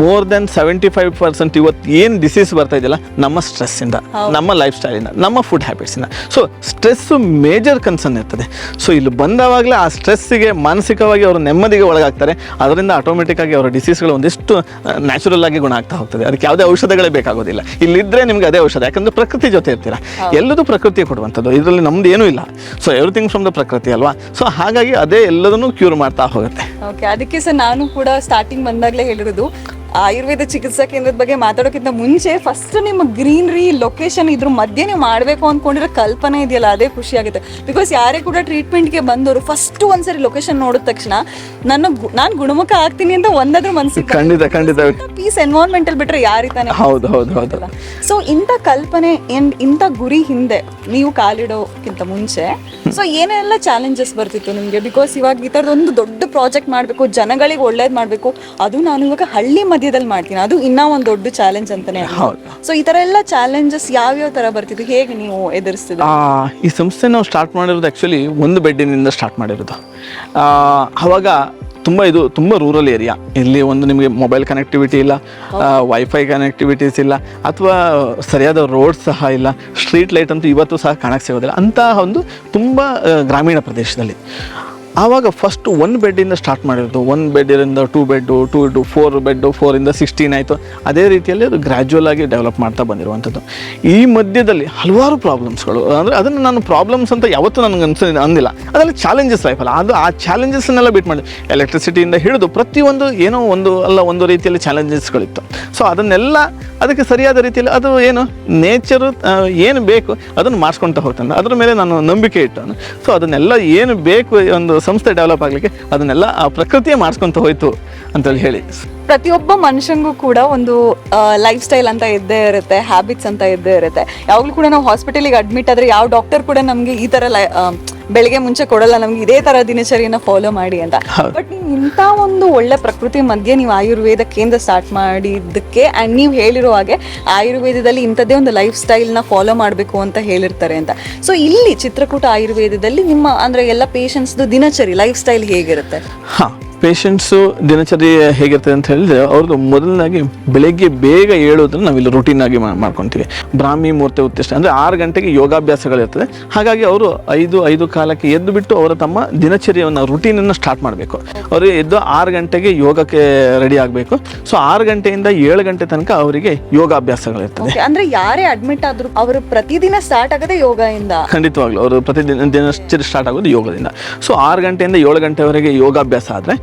more than seventy five percent ಇವತ್ತು ಏನು ಡಿಸೀಸ್ ಬರ್ತಾ ಇದೆಯಲ್ಲ ನಮ್ಮ ಸ್ಟ್ರೆಸ್ಸಿಂದ ನಮ್ಮ ಲೈಫ್ ಸ್ಟೈಲಿಂದ ನಮ್ಮ ಫುಡ್ ಹ್ಯಾಬಿಟ್ಸಿಂದ ಸೊ ಸ್ಟ್ರೆಸ್ಸು ಮೇಜರ್ ಕನ್ಸರ್ನ್ ಇರ್ತದೆ. ಸೊ ಇಲ್ಲಿ ಬಂದವಾಗಲೇ ಆ ಸ್ಟ್ರೆಸ್ಸಿಗೆ ಮಾನಸಿಕವಾಗಿ ಅವರು ನೆಮ್ಮದಿಗೆ ಒಳಗಾಗ್ತಾರೆ. ಅದರಿಂದ ಆಟೋಮೆಟಿಕ್ಕಾಗಿ ಅವರ ಡಿಸೀಸ್ಗಳು ಒಂದಿಷ್ಟು ನ್ಯಾಚುರಲ್ ಆಗಿ ಗುಣ ಆಗ್ತಾ ಹೋಗ್ತದೆ. ಅದಕ್ಕೆ ಯಾವುದೇ ಔಷಧಗಳೇ ಬೇಕಾಗೋದಿಲ್ಲ. ಇಲ್ಲಿದ್ದರೆ ನಿಮ್ಗೆ ಅದೇ ಔಷಧ. ಯಾಕಂದ್ರೆ ಪ್ರಕೃತಿ ಜೊತೆ ಇರ್ತೀರಾ? ಎಲ್ಲದೂ ಪ್ರಕೃತಿ ಕೊಡುವಂಥದ್ದು. ಇದರಲ್ಲಿ ನಮ್ದು ಏನೂ ಇಲ್ಲ. ಸೊ ಎವ್ರಿಥಿಂಗ್ ಫ್ರಮ್ ದ ಪ್ರಕೃತಿ ಅಲ್ವಾ? ಸೊ ಹಾಗಾಗಿ ಅದೇ ಎಲ್ಲದನ್ನು ಕ್ಯೂರ್ ಮಾಡ್ತಾ ಹೋಗುತ್ತೆ. ಓಕೆ ಅದಕ್ಕೆ ಸರ್ ನಾನು ಕೂಡ ಸ್ಟಾರ್ಟಿಂಗ್ ಬಂದಾಗಲೇ ಹೇಳಿರೋದು ಆಯುರ್ವೇದ ಚಿಕಿತ್ಸಾ ಕೇಂದ್ರದ ಬಗ್ಗೆ ಮಾತಾಡೋಕ್ಕಿಂತ ಮುಂಚೆ ಫಸ್ಟ್ ನಿಮ್ಮ ಗ್ರೀನ್ರಿ ಲೊಕೇಶನ್ ಇದ್ರ ಮಧ್ಯೆ ನೀವು ಮಾಡಬೇಕು ಅಂದ್ಕೊಂಡಿರೋ ಕಲ್ಪನೆ ಇದೆಯಲ್ಲ ಅದೇ ಖುಷಿ ಆಗುತ್ತೆ. ಬಿಕಾಸ್ ಯಾರೇ ಕೂಡ ಟ್ರೀಟ್ಮೆಂಟ್ಗೆ ಬಂದವರು ಫಸ್ಟ್ ಒಂದ್ಸರಿ ಲೊಕೇಶನ್ ನೋಡಿದ ತಕ್ಷಣ ನನ್ನ ನಾನು ಗುಣಮುಖ ಆಗ್ತೀನಿ ಅಂತ ಒಂದಾದ್ರೂ ಮನಸ್ಸಿಗೆ ಖಂಡಿತ ಖಂಡಿತ. ಪೀಸ್ ಎನ್ವೈರನ್ಮೆಂಟಲ್ ಬಿಟ್ರೆ ಯಾರಿತಾನೆ ಹೌದು ಹೌದು ಹೌದು. ಸೊ ಇಂಥ ಕಲ್ಪನೆ ಏನ್ ಇಂಥ ಗುರಿ ಹಿಂದೆ ನೀವು ಕಾಲಿಡೋಕ್ಕಿಂತ ಮುಂಚೆ ಸೊ ಏನೆಲ್ಲ ಚಾಲೆಂಜಸ್ ಬರ್ತಿತ್ತು ನಿಮಗೆ? ಬಿಕಾಸ್ ಇವಾಗ ಈ ಥರದ್ದು ಒಂದು ದೊಡ್ಡ ಪ್ರಾಜೆಕ್ಟ್ ಮಾಡಬೇಕು ಜನಗಳಿಗೆ ಒಳ್ಳೇದು ಮಾಡಬೇಕು ಅದು ನಾನು ಇವಾಗ ಹಳ್ಳಿ ಮಧ್ಯದಲ್ಲಿ ಮಾಡ್ತೀನಿ. ಅದು ಇನ್ನೂ ಒಂದು ದೊಡ್ಡ ಚಾಲೆಂಜ್ ಅಂತಾನೆ ಸೊ ಈ ತರ ಎಲ್ಲ ಚಾಲೆಂಜಸ್ ಯಾವ್ಯಾವ ತರ ಬರ್ತಿತ್ತು ಹೇಗೆ ನೀವು ಎದುರಿಸಿದ್ರಿ ಆ, ಈ ಸಂಸ್ಥೆ ನಾವು ಸ್ಟಾರ್ಟ್ ಮಾಡಿರೋದು ಆ್ಯಕ್ಚುಲಿ ಒಂದು ಬೆಡ್ಡಿನಿಂದ ಸ್ಟಾರ್ಟ್ ಮಾಡಿರೋದು. ಅವಾಗ ತುಂಬ ಇದು ತುಂಬ ರೂರಲ್ ಏರಿಯಾ ಇಲ್ಲಿ ಒಂದು ನಿಮಗೆ ಮೊಬೈಲ್ ಕನೆಕ್ಟಿವಿಟಿ ಇಲ್ಲ ವೈಫೈ ಕನೆಕ್ಟಿವಿಟೀಸ್ ಇಲ್ಲ ಅಥವಾ ಸರಿಯಾದ ರೋಡ್ ಸಹ ಇಲ್ಲ ಸ್ಟ್ರೀಟ್ ಲೈಟ್ ಅಂತೂ ಇವತ್ತು ಸಹ ಕಾಣಕ್ಕೆ ಸಿಗೋದಿಲ್ಲ. ಅಂತಹ ಒಂದು ತುಂಬ ಗ್ರಾಮೀಣ ಪ್ರದೇಶದಲ್ಲಿ. ಆವಾಗ ಫಸ್ಟ್ ಒನ್ ಬೆಡ್ಡಿಂದ ಸ್ಟಾರ್ಟ್ ಮಾಡಿರೋದು. One ಬೆಡ್ಡಿಂದ two bed two to four bed ಫೋರಿಂದ sixteen ಆಯಿತು. ಅದೇ ರೀತಿಯಲ್ಲಿ ಅದು ಗ್ರ್ಯಾಜುವಲ್ ಆಗಿ ಡೆವಲಪ್ ಮಾಡ್ತಾ ಬಂದಿರುವಂಥದ್ದು. ಈ ಮಧ್ಯದಲ್ಲಿ ಹಲವಾರು ಪ್ರಾಬ್ಲಮ್ಸ್ಗಳು ಅಂದರೆ ಅದನ್ನು ನಾನು ಪ್ರಾಬ್ಲಮ್ಸ್ ಅಂತ ಯಾವತ್ತೂ ನನಗೆ ಅನ್ಸ ಅಂದಿಲ್ಲ. ಅದರಲ್ಲಿ ಚಾಲೆಂಜಸ್ ಲೈಫಲ್ಲ ಅದು ಆ ಚಾಲೆಂಜಸ್ನೆಲ್ಲ ಬಿಟ್ ಮಾಡಿ. ಎಲೆಕ್ಟ್ರಿಸಿಟಿಯಿಂದ ಹಿಡಿದು ಪ್ರತಿಯೊಂದು ಏನೋ ಒಂದು ಅಲ್ಲ, ಒಂದು ರೀತಿಯಲ್ಲಿ ಚಾಲೆಂಜಸ್ಗಳಿತ್ತು ಸೊ ಅದನ್ನೆಲ್ಲ ಅದಕ್ಕೆ ಸರಿಯಾದ ರೀತಿಯಲ್ಲಿ ಅದು ಏನು? ನೇಚರು ಏನು ಬೇಕು ಅದನ್ನು ಮಾಡಿಸ್ಕೊಳ್ತಾ ಹೋಗ್ತಾನೆ. ಅದರ ಮೇಲೆ ನಾನು ನಂಬಿಕೆ ಇಟ್ಟು ಸೊ ಅದನ್ನೆಲ್ಲ ಏನು ಬೇಕು ಒಂದು ಸಂಸ್ಥೆ ಡೆವಲಪ್ ಆಗಲಿಕ್ಕೆ ಅದನ್ನೆಲ್ಲ ಆ ಪ್ರಕೃತಿಯೇ ಮಾಡಿಸ್ಕೊತ ಹೋಯಿತು ಅಂತೇಳಿ ಹೇಳಿ. ಪ್ರತಿಯೊಬ್ಬ ಮನುಷ್ಯಂಗೂ ಕೂಡ ಒಂದು ಲೈಫ್ ಸ್ಟೈಲ್ ಅಂತ ಇದ್ದೇ ಇರುತ್ತೆ ಹ್ಯಾಬಿಟ್ಸ್ ಅಂತ ಇದ್ದೇ ಇರುತ್ತೆ. ಯಾವಾಗಲೂ ಕೂಡ ನಾವು ಹಾಸ್ಪಿಟಲಿಗೆ ಅಡ್ಮಿಟ್ ಆದರೆ ಯಾವ ಡಾಕ್ಟರ್ ಕೂಡ ನಮಗೆ ಈ ಥರ ಲೈ- ಬೆಳಿಗ್ಗೆ ಮುಂಚೆ ಕೊಡಲ್ಲ ನಮ್ಗೆ ಇದೇ ತರ ದಿನಚರಿಯನ್ನ ಫಾಲೋ ಮಾಡಿ ಅಂತ. ಬಟ್ ನೀವು ಇಂಥ ಒಂದು ಒಳ್ಳೆ ಪ್ರಕೃತಿ ಮಧ್ಯೆ ನೀವು ಆಯುರ್ವೇದ ಕೇಂದ್ರ ಸ್ಟಾರ್ಟ್ ಮಾಡಿದ್ದಕ್ಕೆ ಅಂಡ್ ನೀವು ಹೇಳಿರೋ ಹಾಗೆ ಆಯುರ್ವೇದದಲ್ಲಿ ಇಂಥದ್ದೇ ಒಂದು ಲೈಫ್ ಸ್ಟೈಲ್ನ ಫಾಲೋ ಮಾಡಬೇಕು ಅಂತ ಹೇಳಿರ್ತಾರೆ ಅಂತ. ಸೊ ಇಲ್ಲಿ ಚಿತ್ರಕೂಟ ಆಯುರ್ವೇದದಲ್ಲಿ ನಿಮ್ಮ ಅಂದ್ರೆ ಎಲ್ಲ ಪೇಷಂಟ್ಸ್ದು ದಿನಚರಿ ಲೈಫ್ ಸ್ಟೈಲ್ ಹೇಗಿರುತ್ತೆ? ಹಾಂ. ಪೇಷಂಟ್ಸು ದಿನಚರಿ ಹೇಗಿರ್ತದೆ ಅಂತ ಹೇಳಿದ್ರೆ ಅವ್ರದ್ದು ಮೊದಲನಾಗಿ ಬೆಳಗ್ಗೆ ಬೇಗ ಹೇಳೋದನ್ನು ನಾವಿಲ್ಲಿ ರುಟೀನ್ ಆಗಿ ಮಾಡ್ಕೊತೀವಿ. ಬ್ರಾಹ್ಮಿ ಮುಹೂರ್ತ ಉತ್ತಿಷ್ಟ ಅಂದರೆ ಆರು ಗಂಟೆಗೆ ಯೋಗಾಭ್ಯಾಸಗಳಿರ್ತದೆ ಹಾಗಾಗಿ ಅವರು ಐದು ಐದು ಕಾಲಕ್ಕೆ ಎದ್ದು ಬಿಟ್ಟು ಅವರ ತಮ್ಮ ದಿನಚರಿಯನ್ನು ರುಟೀನನ್ನು ಸ್ಟಾರ್ಟ್ ಮಾಡಬೇಕು. ಅವರು ಎದ್ದು ಆರು ಗಂಟೆಗೆ ಯೋಗಕ್ಕೆ ರೆಡಿ ಆಗಬೇಕು. ಸೊ ಆರು ಗಂಟೆಯಿಂದ ಏಳು ಗಂಟೆ ತನಕ ಅವರಿಗೆ ಯೋಗಾಭ್ಯಾಸಗಳಿರ್ತದೆ ಅಂದರೆ ಅಂದ್ರೆ ಯಾರೇ ಅಡ್ಮಿಟ್ ಆದರೂ ಅವರು ಪ್ರತಿದಿನ ಸ್ಟಾರ್ಟ್ ಆಗೋದೇ ಯೋಗದಿಂದ? ಖಂಡಿತವಾಗ್ಲೂ ಅವರು ಪ್ರತಿದಿನ ದಿನಚರಿ ಸ್ಟಾರ್ಟ್ ಆಗೋದು ಯೋಗದಿಂದ. ಸೊ ಆರು ಗಂಟೆಯಿಂದ ಏಳು ಗಂಟೆವರೆಗೆ ಯೋಗಾಭ್ಯಾಸ ಆದರೆ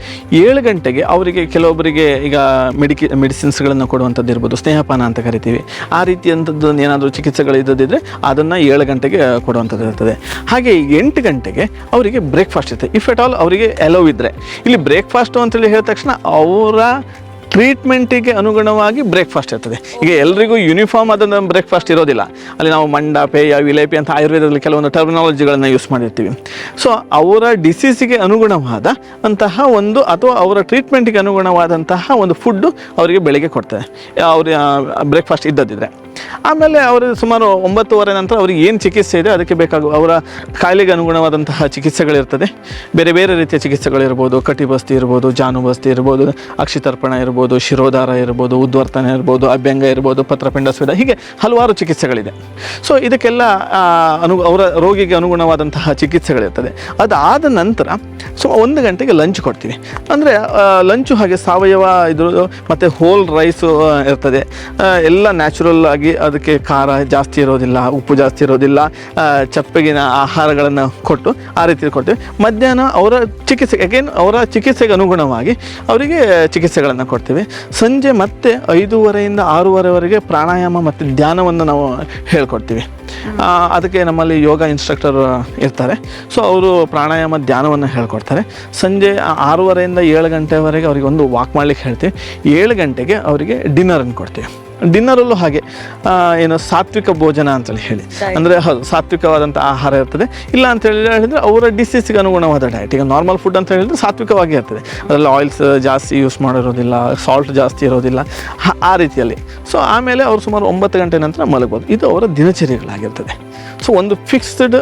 ಏಳು ಗಂಟೆಗೆ ಅವರಿಗೆ ಕೆಲವೊಬ್ಬರಿಗೆ ಈಗ ಮೆಡಿಕಿ ಮೆಡಿಸಿನ್ಸ್ಗಳನ್ನು ಕೊಡುವಂಥದ್ದು ಇರ್ಬೋದು, ಸ್ನೇಹಪಾನ ಅಂತ ಕರಿತೀವಿ. ಆ ರೀತಿಯಂಥದ್ದು ಏನಾದರೂ ಚಿಕಿತ್ಸೆಗಳು ಇದ್ದದಿದ್ದರೆ ಅದನ್ನು ಏಳು ಗಂಟೆಗೆ ಕೊಡುವಂಥದ್ದು ಇರ್ತದೆ. ಹಾಗೆ ಎಂಟು ಗಂಟೆಗೆ ಅವರಿಗೆ ಬ್ರೇಕ್ಫಾಸ್ಟ್ ಇರ್ತದೆ. ಇಫ್ ಎಟ್ ಆಲ್ ಅವರಿಗೆ ಎಲೋ ಇದ್ದರೆ ಇಲ್ಲಿ ಬ್ರೇಕ್ಫಾಸ್ಟು ಅಂತೇಳಿ ಹೇಳಿದ ತಕ್ಷಣ ಅವರ ಟ್ರೀಟ್ಮೆಂಟಿಗೆ ಅನುಗುಣವಾಗಿ ಬ್ರೇಕ್ಫಾಸ್ಟ್ ಇರ್ತದೆ. ಈಗ ಎಲ್ಲರಿಗೂ ಯೂನಿಫಾರ್ಮ್ ಆದ ಬ್ರೇಕ್ಫಾಸ್ಟ್ ಇರೋದಿಲ್ಲ. ಅಲ್ಲಿ ನಾವು ಮಂಡ, ಪೇಯ, ವಿಲೇಪಿ ಅಂತ ಆಯುರ್ವೇದದಲ್ಲಿ ಕೆಲವೊಂದು ಟರ್ಮಿನಾಲಜಿಗಳನ್ನು ಯೂಸ್ ಮಾಡಿರ್ತೀವಿ. ಸೊ ಅವರ ಡಿಸೀಸಿಗೆ ಅನುಗುಣವಾದ ಅಂತಹ ಒಂದು ಅಥವಾ ಅವರ ಟ್ರೀಟ್ಮೆಂಟಿಗೆ ಅನುಗುಣವಾದಂತಹ ಒಂದು ಫುಡ್ಡು ಅವರಿಗೆ ಬೆಳಿಗ್ಗೆ ಕೊಡ್ತಾರೆ ಅವ್ರ ಬ್ರೇಕ್ಫಾಸ್ಟ್ ಇದ್ದದಿದ್ರೆ ಆಮೇಲೆ ಅವರು ಸುಮಾರು ಒಂಬತ್ತುವರೆ ನಂತರ ಅವ್ರಿಗೆ ಏನು ಚಿಕಿತ್ಸೆ ಇದೆ ಅದಕ್ಕೆ ಬೇಕಾಗುವ, ಅವರ ಕಾಯಿಲೆಗೆ ಅನುಗುಣವಾದಂತಹ ಚಿಕಿತ್ಸೆಗಳಿರ್ತದೆ ಬೇರೆ ಬೇರೆ ರೀತಿಯ ಚಿಕಿತ್ಸೆಗಳಿರ್ಬೋದು. ಕಟಿಬಸ್ತಿ ಇರ್ಬೋದು, ಜಾನುಬಸ್ತಿ ಇರ್ಬೋದು, ಅಕ್ಷಿತರ್ಪಣ ಇರ್ಬೋದು. ಶಿರೋಧಾರ ಇರ್ಬೋದು, ಉದ್ವರ್ತನೆ ಇರ್ಬೋದು, ಅಭ್ಯಂಗ ಇರ್ಬೋದು, ಪತ್ರಪಿಂಡ ಸ್ವೇದ, ಹೀಗೆ ಹಲವಾರು ಚಿಕಿತ್ಸೆಗಳಿದೆ. ಸೊ ಇದಕ್ಕೆಲ್ಲ ಅನು, ಅವರ ರೋಗಿಗೆ ಅನುಗುಣವಾದಂತಹ ಚಿಕಿತ್ಸೆಗಳಿರ್ತದೆ. ಅದಾದ ನಂತರ ಸೊ ಒಂದು ಗಂಟೆಗೆ ಲಂಚ್ ಕೊಡ್ತೀವಿ. ಅಂದರೆ ಲಂಚು ಹಾಗೆ ಸಾವಯವ ಇದು ಮತ್ತು ಹೋಲ್ ರೈಸು ಇರ್ತದೆ. ಎಲ್ಲ ನ್ಯಾಚುರಲ್ ಆಗಿ ಅದಕ್ಕೆ ಖಾರ ಜಾಸ್ತಿ ಇರೋದಿಲ್ಲ, ಉಪ್ಪು ಜಾಸ್ತಿ ಇರೋದಿಲ್ಲ ಚಪ್ಪಗಿನ ಆಹಾರಗಳನ್ನು ಕೊಟ್ಟು ಆ ರೀತಿ ಕೊಡ್ತೀವಿ. ಮಧ್ಯಾಹ್ನ ಅವರ ಚಿಕಿತ್ಸೆ ಅಗೇನ್ ಅವರ ಚಿಕಿತ್ಸೆಗೆ ಅನುಗುಣವಾಗಿ ಅವರಿಗೆ ಚಿಕಿತ್ಸೆಗಳನ್ನು ಕೊಡ್ತೀವಿ. ಸಂಜೆ ಮತ್ತೆ ಐದೂವರೆಯಿಂದ ಆರೂವರೆವರೆಗೆ ಪ್ರಾಣಾಯಾಮ ಮತ್ತು ಧ್ಯಾನವನ್ನು ನಾವು ಹೇಳ್ಕೊಡ್ತೀವಿ. ಅದಕ್ಕೆ ನಮ್ಮಲ್ಲಿ ಯೋಗ ಇನ್ಸ್ಟ್ರಕ್ಟರ್ ಇರ್ತಾರೆ. ಸೊ ಅವರು ಪ್ರಾಣಾಯಾಮ ಧ್ಯಾನವನ್ನು ಹೇಳ್ಕೊಡ್ತಾರೆ. ಸಂಜೆ ಆರೂವರೆಯಿಂದ ಏಳು ಗಂಟೆವರೆಗೆ ಅವರಿಗೆ ಒಂದು ವಾಕ್ ಮಾಡ್ಲಿಕ್ಕೆ ಹೇಳ್ತೀವಿ. ಏಳು ಗಂಟೆಗೆ ಅವರಿಗೆ ಡಿನ್ನರನ್ನು ಕೊಡ್ತೀವಿ. ಡಿನ್ನರಲ್ಲೂ ಹಾಗೆ ಏನು ಸಾತ್ವಿಕ ಭೋಜನ ಅಂತೇಳಿ ಹೇಳಿ. ಅಂದರೆ ಹೌದು ಸಾತ್ವಿಕವಾದಂಥ ಆಹಾರ ಇರ್ತದೆ. ಇಲ್ಲ ಅಂತ ಹೇಳಿದರೆ ಹೇಳಿದ್ರೆ ಅವರ ಡಿಸೀಸ್ಗೆ ಅನುಗುಣವಾದ ಡಯಟ್ ಈಗ ನಾರ್ಮಲ್ ಫುಡ್ ಅಂತ ಹೇಳಿದ್ರೆ ಸಾತ್ವಿಕವಾಗಿ ಇರ್ತದೆ. ಅದರಲ್ಲಿ ಆಯಿಲ್ಸ್ ಜಾಸ್ತಿ ಯೂಸ್ ಮಾಡಿರೋದಿಲ್ಲ ಸಾಲ್ಟ್ ಜಾಸ್ತಿ ಇರೋದಿಲ್ಲ ಆ ರೀತಿಯಲ್ಲಿ. ಸೊ ಆಮೇಲೆ ಅವರು ಸುಮಾರು ಒಂಬತ್ತು ಗಂಟೆ ನಂತರ ಮಲಗ್ಬೋದು. ಇದು ಅವರ ದಿನಚರಿಗಳಾಗಿರ್ತದೆ ಸೊ ಒಂದು ಫಿಕ್ಸ್ಡ್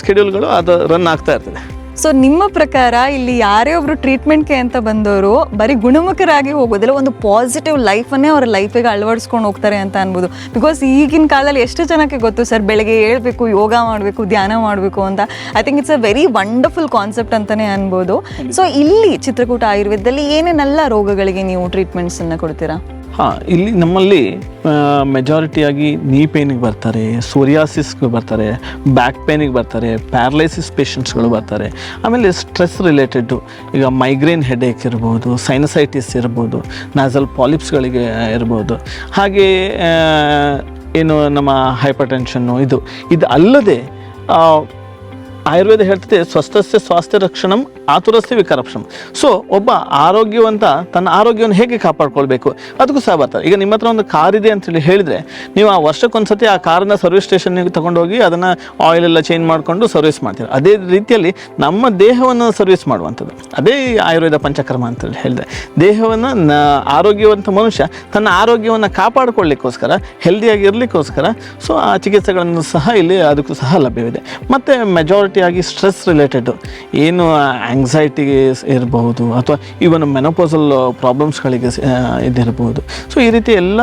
ಸ್ಕೆಡ್ಯೂಲ್ಗಳು ಅದು ರನ್ ಆಗ್ತಾ ಇರ್ತದೆ. ಸೊ ನಿಮ್ಮ ಪ್ರಕಾರ ಇಲ್ಲಿ ಯಾರೇ ಒಬ್ರು ಟ್ರೀಟ್ಮೆಂಟ್ಗೆ ಅಂತ ಬಂದವರು ಬರೀ ಗುಣಮುಖರಾಗಿ ಹೋಗೋದಿಲ್ಲ, ಒಂದು ಪಾಸಿಟಿವ್ ಲೈಫನ್ನೇ ಅವರ ಲೈಫಿಗೆ ಅಳವಡಿಸ್ಕೊಂಡು ಹೋಗ್ತಾರೆ ಅಂತ ಅನ್ಬೋದು. ಬಿಕಾಸ್ ಈಗಿನ ಕಾಲದಲ್ಲಿ ಎಷ್ಟು ಜನಕ್ಕೆ ಗೊತ್ತು, ಸರ್, ಬೆಳಗ್ಗೆ ಹೇಳ್ಬೇಕು, ಯೋಗ ಮಾಡಬೇಕು, ಧ್ಯಾನ ಮಾಡಬೇಕು ಅಂತ. I think it's a very wonderful concept ಅಂತಾನೆ ಅನ್ಬೋದು. ಸೊ ಇಲ್ಲಿ ಚಿತ್ರಕೂಟ ಆಯುರ್ವೇದದಲ್ಲಿ ಏನೇನೆಲ್ಲ ರೋಗಗಳಿಗೆ ನೀವು ಟ್ರೀಟ್ಮೆಂಟ್ಸನ್ನು ಕೊಡ್ತೀರಾ? ಹಾಂ, ಇಲ್ಲಿ ನಮ್ಮಲ್ಲಿ ಮೆಜಾರಿಟಿಯಾಗಿ ನೀ ಪೇನಿಗೆ ಬರ್ತಾರೆ ಸೋರಿಯಾಸಿಸ್ಗೆ ಬರ್ತಾರೆ ಬ್ಯಾಕ್ ಪೇನಿಗೆ ಬರ್ತಾರೆ ಪ್ಯಾರಲೈಸಿಸ್ ಪೇಷಂಟ್ಸ್ಗಳು ಬರ್ತಾರೆ. ಆಮೇಲೆ ಸ್ಟ್ರೆಸ್ ರಿಲೇಟೆಡ್ಡು ಈಗ ಮೈಗ್ರೇನ್ ಹೆಡೇಕ್ ಇರ್ಬೋದು ಸೈನಸೈಟಿಸ್ ಇರ್ಬೋದು ನ್ಯಾಸಲ್ ಪಾಲಿಪ್ಸ್ಗಳಿಗೆ ಇರ್ಬೋದು. ಹಾಗೆ ಏನು ನಮ್ಮ ಹೈಪರ್ ಟೆನ್ಷನ್ನು ಇದು ಇದು ಅಲ್ಲದೆ ಆಯುರ್ವೇದ ಹೇಳ್ತದೆ, ಸ್ವಸ್ಥಸ್ಯ ಸ್ವಾಸ್ಥ್ಯ ರಕ್ಷಣಂ, ಆತುರಸ್ಯ ವಿಕರಕ್ಷಣಂ. ಸೊ ಒಬ್ಬ ಆರೋಗ್ಯವಂತ ತನ್ನ ಆರೋಗ್ಯವನ್ನು ಹೇಗೆ ಕಾಪಾಡ್ಕೊಳ್ಬೇಕು? ಅದಕ್ಕೂ ಸಹ ಬರ್ತಾರೆ ಈಗ ನಿಮ್ಮ ಹತ್ರ ಒಂದು ಕಾರ್ ಇದೆ ಅಂತೇಳಿ ಹೇಳಿದರೆ, ನೀವು ಆ ವರ್ಷಕ್ಕೊಂದ್ಸತಿ ಆ ಕಾರನ್ನ ಸರ್ವಿಸ್ ಸ್ಟೇಷನ್ಗೆ ತಗೊಂಡೋಗಿ ಅದನ್ನು ಆಯಿಲ್ ಎಲ್ಲ ಚೇಂಜ್ ಮಾಡಿಕೊಂಡು ಸರ್ವಿಸ್ ಮಾಡ್ತೀವಿ ಅದೇ ರೀತಿಯಲ್ಲಿ ನಮ್ಮ ದೇಹವನ್ನು ಸರ್ವಿಸ್ ಮಾಡುವಂಥದ್ದು. ಅದೇ ಆಯುರ್ವೇದ ಪಂಚಕರ್ಮ ಅಂತೇಳಿ ಹೇಳಿದೆ ದೇಹವನ್ನು ಆರೋಗ್ಯವಂತ ಮನುಷ್ಯ ತನ್ನ ಆರೋಗ್ಯವನ್ನು ಕಾಪಾಡಿಕೊಳ್ಳಿಕ್ಕೋಸ್ಕರ ಹೆಲ್ದಿಯಾಗಿ ಇರಲಿಕ್ಕೋಸ್ಕರ ಸೊ ಆ ಚಿಕಿತ್ಸೆಗಳನ್ನು ಸಹ ಇಲ್ಲಿ ಅದಕ್ಕೂ ಸಹ ಲಭ್ಯವಿದೆ. ಮತ್ತು ಮೆಜಾರಿಟಿಯಾಗಿ ಸ್ಟ್ರೆಸ್ ರಿಲೇಟೆಡ್ ಏನು ಆ್ಯಂಗ್ಸೈಟಿ ಇರಬಹುದು ಅಥವಾ ಈವನ್ ಮೆನೋಪೋಸಲ್ ಪ್ರಾಬ್ಲಮ್ಸ್ಗಳಿಗೆ ಇದಿರಬಹುದು. ಸೊ ಈ ರೀತಿ ಎಲ್ಲ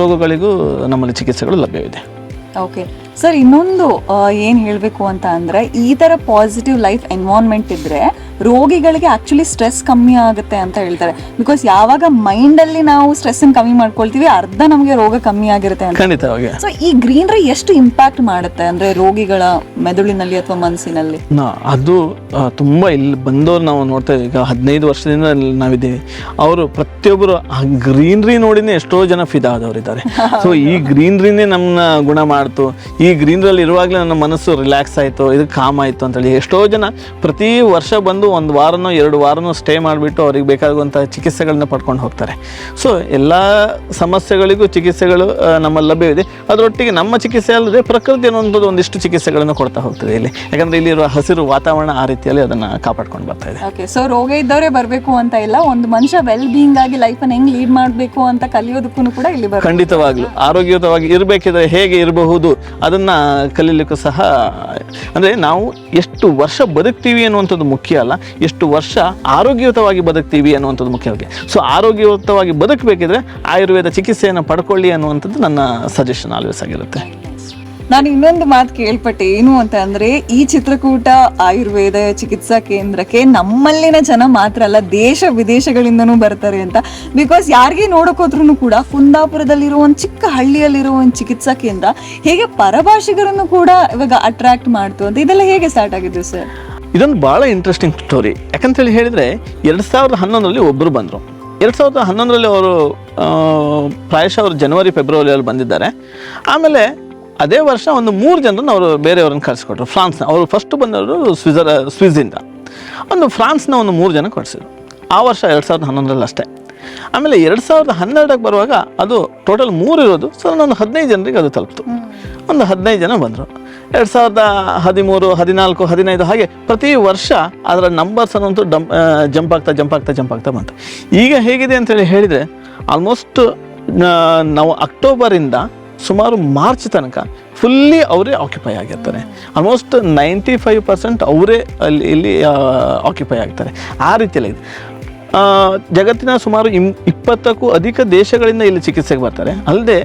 ರೋಗಗಳಿಗೂ ನಮ್ಮಲ್ಲಿ ಚಿಕಿತ್ಸೆಗಳು ಲಭ್ಯವಿದೆ. ಓಕೆ ಸರ್ ಇನ್ನೊಂದು ಏನ್ ಹೇಳ್ಬೇಕು ಅಂತ ಅಂದ್ರೆ ಈ ತರ ಪಾಸಿಟಿವ್ ಲೈಫ್ ಎನ್ವಾನ್ಮೆಂಟ್ ಇದ್ರೆ ರೋಗಿಗಳಿಗೆ ಆಕ್ಚುಲಿ ಸ್ಟ್ರೆಸ್ ಕಮ್ಮಿ ಆಗುತ್ತೆ ಅಂತ ಹೇಳ್ತಾರೆ. ಬಿಕಾಸ್ ಯಾವಾಗ ಮೈಂಡ್ ಅಲ್ಲಿ ನಾವು ಸ್ಟ್ರೆಸ್ ಕಮ್ಮಿ ಮಾಡ್ಕೊಳ್ತೀವಿ ಅರ್ಧ ನಮಗೆ ರೋಗ ಕಮ್ಮಿ ಆಗಿರುತ್ತೆ ಅಂತ. ಖಂಡಿತವಾಗಿ. ಸೊ ಈ ಗ್ರೀನರಿ ಎಷ್ಟು ಇಂಪ್ಯಾಕ್ಟ್ ಮಾಡುತ್ತೆ ಅಂದ್ರೆ ರೋಗಿಗಳ ಮೆದುಳಿನಲ್ಲಿ ಅಥವಾ ಮನಸ್ಸಿನಲ್ಲಿ? ಅದು ತುಂಬಾ ಇಲ್ಲಿ ಬಂದವ್ರು ನಾವು ನೋಡ್ತಾ ಇದ್ದೀವಿ ಈಗ ಹದಿನೈದು ವರ್ಷದಿಂದ ನಾವಿದ್ದೀವಿ. ಅವರು ಪ್ರತಿಯೊಬ್ಬರು ಆ ಗ್ರೀನ್ರಿ ನೋಡಿನೇ ಎಷ್ಟೋ ಜನ ಫಿದಾ ಇದ್ದಾರೆ ಸೊ *laughs* ಈ ಗ್ರೀನ್ರಿನೇ ನಮ್ಮನ್ನ ಗುಣ ಮಾಡ್ತು. ಈ ಗ್ರೀನ್ರಲ್ಲಿ ಇರುವಾಗಲೇ ನನ್ನ ಮನಸ್ಸು ರಿಲ್ಯಾಕ್ಸ್ ಆಯಿತು ಇದು ಕಾಮ್ ಆಯಿತು ಅಂತೇಳಿ ಎಷ್ಟೋ ಜನ ಪ್ರತಿ ವರ್ಷ ಬಂದು ಒಂದು ವಾರನೋ ಎರಡು ವಾರನೋ ಸ್ಟೇ ಮಾಡಿಬಿಟ್ಟು ಅವ್ರಿಗೆ ಬೇಕಾಗುವಂಥ ಚಿಕಿತ್ಸೆಗಳನ್ನ ಪಡ್ಕೊಂಡು ಹೋಗ್ತಾರೆ. ಸೊ ಎಲ್ಲ ಸಮಸ್ಯೆಗಳಿಗೂ ಚಿಕಿತ್ಸೆಗಳು ನಮ್ಮಲ್ಲಿ ಲಭ್ಯವಿದೆ. ಅದರೊಟ್ಟಿಗೆ ನಮ್ಮ ಚಿಕಿತ್ಸೆ ಅಲ್ಲದೆ ಪ್ರಕೃತಿ ಅನ್ನೋದು ಒಂದಿಷ್ಟು ಚಿಕಿತ್ಸೆಗಳನ್ನು ಕೊಡ್ತಾ ಹೋಗ್ತದೆ ಇಲ್ಲಿ. ಯಾಕಂದರೆ ಇಲ್ಲಿರುವ ಹಸಿರು ವಾತಾವರಣ ಆ ರೀತಿಯಲ್ಲಿ ಅದನ್ನು ಕಾಪಾಡ್ಕೊಂಡು ಬರ್ತಾ ಇದೆ. ಓಕೆ ಸೊ ರೋಗ ಇದ್ದವರೇ ಬರಬೇಕು ಅಂತ ಇಲ್ಲ ಒಂದು ಮನುಷ್ಯ ವೆಲ್ ಬೀಯಿಂಗ್ ಆಗಿ ಲೈಫನ್ನು ಹೆಂಗ್ ಲೀಡ್ ಮಾಡಬೇಕು ಅಂತ ಕಲಿಯೋದಕ್ಕೂ ಕೂಡ ಇಲ್ಲಿ ಖಂಡಿತವಾಗ್ಲು ಖಂಡಿತವಾಗ್ಲೂ ಆರೋಗ್ಯಯುತವಾಗಿ ಇರಬೇಕಿದ್ರೆ ಹೇಗೆ ಇರಬಹುದು ಅದನ್ನು ಕಲೀಲಿಕ್ಕೂ ಸಹ, ಅಂದರೆ ನಾವು ಎಷ್ಟು ವರ್ಷ ಬದುಕ್ತೀವಿ ಅನ್ನುವಂಥದ್ದು ಮುಖ್ಯ ಅಲ್ಲ, ಎಷ್ಟು ವರ್ಷ ಆರೋಗ್ಯಯುತವಾಗಿ ಬದುಕ್ತೀವಿ ಅನ್ನುವಂಥದ್ದು ಮುಖ್ಯವಾಗಿ ಸೊ ಆರೋಗ್ಯಯುತವಾಗಿ ಬದುಕಬೇಕಿದ್ರೆ ಆಯುರ್ವೇದ ಚಿಕಿತ್ಸೆಯನ್ನು ಪಡ್ಕೊಳ್ಳಿ ಅನ್ನುವಂಥದ್ದು ನನ್ನ ಸಜೆಷನ್ ಆಲ್ವೇಸ್ ಆಗಿರುತ್ತೆ. ನಾನು ಇನ್ನೊಂದು ಮಾತು ಕೇಳ್ಪಟ್ಟೆ. ಏನು ಅಂತ ಅಂದ್ರೆ, ಈ ಚಿತ್ರಕೂಟ ಆಯುರ್ವೇದ ಚಿಕಿತ್ಸಾ ಕೇಂದ್ರಕ್ಕೆ ನಮ್ಮಲ್ಲಿನ ಜನ ಮಾತ್ರ ಅಲ್ಲ, ದೇಶ ವಿದೇಶಗಳಿಂದನೂ ಬರ್ತಾರೆ ಅಂತ. ಬಿಕಾಸ್ ಯಾರಿಗೆ ನೋಡಕ್ ಹೋದ್ರೂ ಕೂಡ ಕುಂದಾಪುರದಲ್ಲಿರೋ ಒಂದು ಚಿಕ್ಕ ಹಳ್ಳಿಯಲ್ಲಿರೋ ಒಂದು ಚಿಕಿತ್ಸಾ ಕೇಂದ್ರ ಹೇಗೆ ಪರಭಾಷಿಗರನ್ನು ಕೂಡ ಇವಾಗ ಅಟ್ರಾಕ್ಟ್ ಮಾಡ್ತು ಅಂತ. ಇದೆಲ್ಲ ಹೇಗೆ ಸ್ಟಾರ್ಟ್ ಆಗಿದ್ದು ಸರ್ ಇದೊಂದು ಭಾಳ ಇಂಟ್ರೆಸ್ಟಿಂಗ್ ಸ್ಟೋರಿ ಯಾಕಂತೇಳಿ ಹೇಳಿದರೆ, ಎರಡು ಸಾವಿರದ ಹನ್ನೊಂದರಲ್ಲಿ ಒಬ್ಬರು ಬಂದರು. ಎರಡು ಸಾವಿರದ ಹನ್ನೊಂದರಲ್ಲಿ ಅವರು ಪ್ರಾಯಶಃ ಅವರು ಜನವರಿ ಫೆಬ್ರವರಿಯಲ್ಲಿ ಬಂದಿದ್ದಾರೆ. ಆಮೇಲೆ ಅದೇ ವರ್ಷ ಒಂದು ಮೂರು ಜನರನ್ನು ಅವರು ಬೇರೆಯವ್ರನ್ನ ಕಳಿಸ್ಕೊಟ್ರು ಫ್ರಾನ್ಸ್ನ ಅವರು ಫಸ್ಟ್ ಬಂದವರು ಸ್ವಿಜರ್ ಸ್ವಿಝಿಂದ ಒಂದು ಫ್ರಾನ್ಸ್ನ ಒಂದು ಮೂರು ಜನ ಕಳಿಸಿದ್ರು ಆ ವರ್ಷ ಎರಡು ಸಾವಿರದ ಹನ್ನೊಂದರಲ್ಲಿ ಅಷ್ಟೇ. ಆಮೇಲೆ ಎರಡು ಸಾವಿರದ ಹನ್ನೆರಡಕ್ಕೆ ಬರುವಾಗ ಅದು ಟೋಟಲ್ ಮೂರು ಇರೋದು ಸೊ ಒಂದು ಹದಿನೈದು ಜನರಿಗೆ ಅದು ತಲುಪಿತು. ಒಂದು ಹದಿನೈದು ಜನ ಬಂದರು. ಎರಡು ಸಾವಿರದ ಹದಿಮೂರು ಹದಿನಾಲ್ಕು ಹದಿನೈದು ಹಾಗೆ ಪ್ರತಿ ವರ್ಷ ಅದರ ನಂಬರ್ಸ್ ಅನ್ನೋಂತೂ ಡಂ ಜಂಪ್ ಆಗ್ತಾ ಜಂಪ್ ಆಗ್ತಾ ಜಂಪ್ ಆಗ್ತಾ ಬಂತು. ಈಗ ಹೇಗಿದೆ ಅಂತೇಳಿ ಹೇಳಿದರೆ ಆಲ್ಮೋಸ್ಟ್ ನಾವು ಅಕ್ಟೋಬರಿಂದ ಸುಮಾರು ಮಾರ್ಚ್ ತನಕ ಫುಲ್ಲಿ ಅವರೇ ಆಕ್ಯುಪೈ ಆಗಿರ್ತಾರೆ. ಆಲ್ಮೋಸ್ಟ್ ನೈಂಟಿ ಫೈವ್ ಪರ್ಸೆಂಟ್ ಅವರೇ ಅಲ್ಲಿ, ಇಲ್ಲಿ ಆಕ್ಯುಪೈ ಆಗ್ತಾರೆ. ಆ ರೀತಿಯಲ್ಲಿ ಜಗತ್ತಿನ ಸುಮಾರು ಇಮ್ ಇಪ್ಪತ್ತಕ್ಕೂ ಅಧಿಕ ದೇಶಗಳಿಂದ ಇಲ್ಲಿ ಚಿಕಿತ್ಸೆಗೆ ಬರ್ತಾರೆ. ಅಲ್ಲದೆ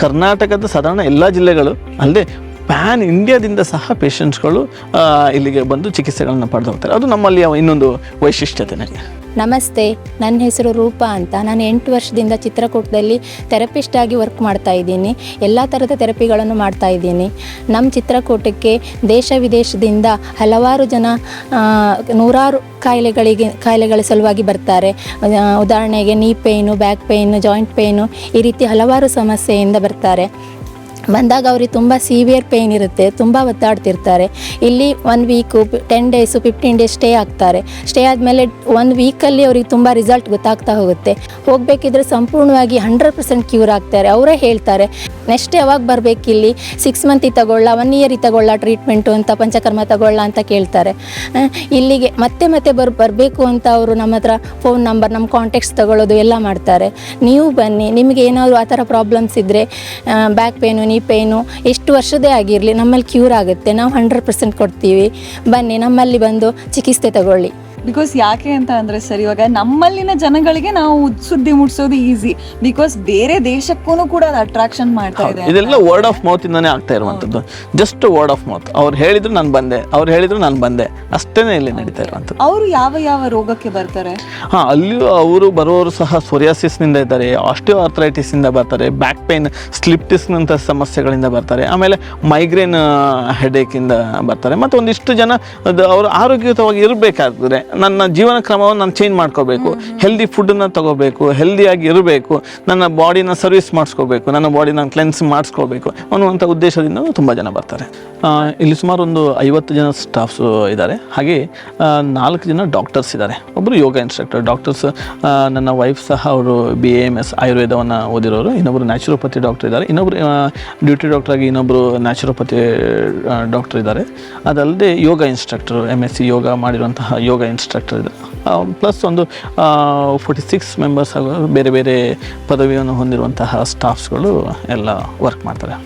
ಕರ್ನಾಟಕದ ಸಾಧಾರಣ ಎಲ್ಲ ಜಿಲ್ಲೆಗಳು ಅಲ್ಲದೆ ಪ್ಯಾನ್ ಇಂಡಿಯಾದಿಂದ ಸಹ ಪೇಷಂಟ್ಸ್ಗಳು ಇಲ್ಲಿಗೆ ಬಂದು ಚಿಕಿತ್ಸೆಗಳನ್ನು ಪಡೆದು ಹೋಗ್ತಾರೆ. ಅದು ನಮ್ಮಲ್ಲಿ ಇನ್ನೊಂದು ವೈಶಿಷ್ಟ್ಯತೆ ನಮಸ್ತೆ, ನನ್ನ ಹೆಸರು ರೂಪಾ ಅಂತ. ನಾನು ಎಂಟು ವರ್ಷದಿಂದ ಚಿತ್ರಕೂಟದಲ್ಲಿ ಥೆರಪಿಸ್ಟ್ ಆಗಿ ವರ್ಕ್ ಮಾಡ್ತಾ ಇದ್ದೀನಿ. ಎಲ್ಲ ಥರದ ಥೆರಪಿಗಳನ್ನು ಮಾಡ್ತಾ ಇದ್ದೀನಿ. ನಮ್ಮ ಚಿತ್ರಕೂಟಕ್ಕೆ ದೇಶ ವಿದೇಶದಿಂದ ಹಲವಾರು ಜನ ನೂರಾರು ಕಾಯಿಲೆಗಳಿಗೆ, ಕಾಯಿಲೆಗಳ ಸಲುವಾಗಿ ಬರ್ತಾರೆ. ಉದಾಹರಣೆಗೆ knee pain back pain joint pain ಈ ರೀತಿ ಹಲವಾರು ಸಮಸ್ಯೆಯಿಂದ ಬರ್ತಾರೆ. ಬಂದಾಗ ಅವ್ರಿಗೆ ತುಂಬ ಸಿವಿಯರ್ ಪೇಯ್ನ್ ಇರುತ್ತೆ, ತುಂಬ ಒತ್ತಾಡ್ತಿರ್ತಾರೆ ಇಲ್ಲಿ one week ten days fifteen days stay ಆಗ್ತಾರೆ. ಸ್ಟೇ ಆದಮೇಲೆ ಒನ್ ವೀಕಲ್ಲಿ ಅವ್ರಿಗೆ ತುಂಬ ರಿಸಲ್ಟ್ ಗೊತ್ತಾಗ್ತಾ ಹೋಗುತ್ತೆ. ಹೋಗಬೇಕಿದ್ರೆ ಸಂಪೂರ್ಣವಾಗಿ ಹಂಡ್ರೆಡ್ ಪರ್ಸೆಂಟ್ ಕ್ಯೂರ್ ಆಗ್ತಾರೆ. ಅವರೇ ಹೇಳ್ತಾರೆ, ನೆಕ್ಸ್ಟ್ ಯಾವಾಗ ಬರಬೇಕು ಇಲ್ಲಿ? ಸಿಕ್ಸ್ ಮಂತಿಗೆ ತಗೊಳ್ಳ ಒನ್ ಇಯರಿಗೆ ತಗೊಳ್ಳ ಟ್ರೀಟ್ಮೆಂಟು ಅಂತ, ಪಂಚಕರ್ಮ ತಗೊಳ್ಳ ಅಂತ ಕೇಳ್ತಾರೆ. ಇಲ್ಲಿಗೆ ಮತ್ತೆ ಮತ್ತೆ ಬರ್, ಬರಬೇಕು ಅಂತ ಅವರು ನಮ್ಮ ಹತ್ರ ಫೋನ್ ನಂಬರ್ ನಮ್ಮ ಕಾಂಟ್ಯಾಕ್ಟ್ಸ್ ತಗೊಳ್ಳೋದು ಎಲ್ಲ ಮಾಡ್ತಾರೆ. ನೀವು ಬನ್ನಿ, ನಿಮಗೆ ಏನಾದರೂ ಆ ಥರ ಪ್ರಾಬ್ಲಮ್ಸ್ ಇದ್ದರೆ ಬ್ಯಾಕ್ ಪೇನು ನೀ ಪೇನು ಎಷ್ಟು ವರ್ಷದೇ ಆಗಿರಲಿ, ನಮ್ಮಲ್ಲಿ ಕ್ಯೂರ್ ಆಗುತ್ತೆ. ನಾವು ಹಂಡ್ರೆಡ್ ಪರ್ಸೆಂಟ್ ಕೊಡ್ತೀವಿ. ಬನ್ನಿ, ನಮ್ಮಲ್ಲಿ ಬಂದು ಚಿಕಿತ್ಸೆ ತಗೊಳ್ಳಿ. ಬಿಕಾಸ್ ಯಾಕೆ ಅಂತ ಅಂದರೆ ಸರ್ ಇವಾಗ ನಮ್ಮಲ್ಲಿನ ಜನಗಳಿಗೆ ನಾವು ಸುದ್ದಿ ಮುಟ್ಸೋದು ಈಸಿ ಬಿಕಾಸ್ ಬೇರೆ ದೇಶಕ್ಕೂ ಕೂಡ ಅದು ಅಟ್ರಾಕ್ಷನ್ ಮಾಡ್ತಾ ಇದೆ ಇದೆಲ್ಲ ವರ್ಡ್ ಆಫ್ ಮೌತ್ ಇಂದಾನೆ ಆಗ್ತಾ ಇರುವಂಥದ್ದು. ಜಸ್ಟ್ ವರ್ಡ್ ಆಫ್ ಮೌತ್ ಅವ್ರು ಹೇಳಿದ್ರು ನಾನು ಬಂದೆ. ಅವ್ರು ಹೇಳಿದ್ರು ನಾನು ಬಂದೆ. ಅಷ್ಟೇನೆ ಇಲ್ಲಿ ನಡೀತಾ ಇರುವಂಥದ್ದು. ಅವರು ಯಾವ ಯಾವ ರೋಗಕ್ಕೆ ಬರ್ತಾರೆ? ಹಾಂ ಅಲ್ಲಿಯೂ ಅವರು ಬರೋರು ಸಹ ಸೊರಿಯಾಸಿಸ್ನಿಂದ ಇದ್ದಾರೆ ಆಸ್ಟಿಯೋ ಆರ್ಥರೈಟಿಸಿಂದ ಬರ್ತಾರೆ ಬ್ಯಾಕ್ ಪೇನ್ ಸ್ಲಿಪ್ ಡಿಸ್ಕ್ನಂಥ ಸಮಸ್ಯೆಗಳಿಂದ ಬರ್ತಾರೆ ಆಮೇಲೆ ಮೈಗ್ರೇನ್ ಹೆಡೇಕಿಂದ ಬರ್ತಾರೆ. ಮತ್ತು ಒಂದಿಷ್ಟು ಜನ ಅವರು ಆರೋಗ್ಯಯುತವಾಗಿ ಇರಬೇಕಾದ್ರೆ ನನ್ನ ಜೀವನ ಕ್ರಮವನ್ನು ನಾನು ಚೇಂಜ್ ಮಾಡ್ಕೋಬೇಕು. ಹೆಲ್ದಿ ಫುಡ್ಡನ್ನು ತಗೋಬೇಕು ಹೆಲ್ದಿಯಾಗಿ ಇರಬೇಕು, ನನ್ನ ಬಾಡಿನ ಸರ್ವಿಸ್ ಮಾಡಿಸ್ಕೋಬೇಕು, ನನ್ನ ಬಾಡಿನ ಕ್ಲೆನ್ಸ್ ಮಾಡಿಸ್ಕೋಬೇಕು ಅನ್ನುವಂಥ ಉದ್ದೇಶದಿಂದ ತುಂಬ ಜನ ಬರ್ತಾರೆ. ಇಲ್ಲಿ ಸುಮಾರು ಒಂದು ಐವತ್ತು ಜನ ಸ್ಟಾಫ್ಸು ಇದ್ದಾರೆ. ಹಾಗೆ ನಾಲ್ಕು ಜನ ಡಾಕ್ಟರ್ಸ್ ಇದ್ದಾರೆ. ಒಬ್ಬರು ಯೋಗ ಇನ್ಸ್ಟ್ರಕ್ಟರ್ ಡಾಕ್ಟರ್ಸ್ ನನ್ನ ವೈಫ್ ಸಹ ಅವರು ಬಿ ಎ ಎಂ ಎಸ್ ಆಯುರ್ವೇದವನ್ನು ಓದಿರೋರು. ಇನ್ನೊಬ್ಬರು ನ್ಯಾಚುರೋಪತಿ ಡಾಕ್ಟರ್ ಇದ್ದಾರೆ. ಇನ್ನೊಬ್ಬರು ಡ್ಯೂಟಿ ಡಾಕ್ಟರ್ ಆಗಿ ಇನ್ನೊಬ್ಬರು ನ್ಯಾಚುರೋಪತಿ ಡಾಕ್ಟರ್ ಇದ್ದಾರೆ. ಅದಲ್ಲದೆ yoga instructor M S C yoga ಮಾಡಿರುವಂತಹ ಯೋಗ ಇನ್ಸ್ಟ್ರಕ್ಟರ್ ಇದ್ದಾರೆ ಪ್ಲಸ್ ಒಂದು ಫೋರ್ಟಿ ಸಿಕ್ಸ್ ಮೆಂಬರ್ಸ್ ಬೇರೆ ಬೇರೆ ಪದವಿಯನ್ನು ಹೊಂದಿರುವಂತಹ ಸ್ಟಾಫ್ಸ್ಗಳು ಎಲ್ಲ ವರ್ಕ್ ಮಾಡ್ತಾರೆ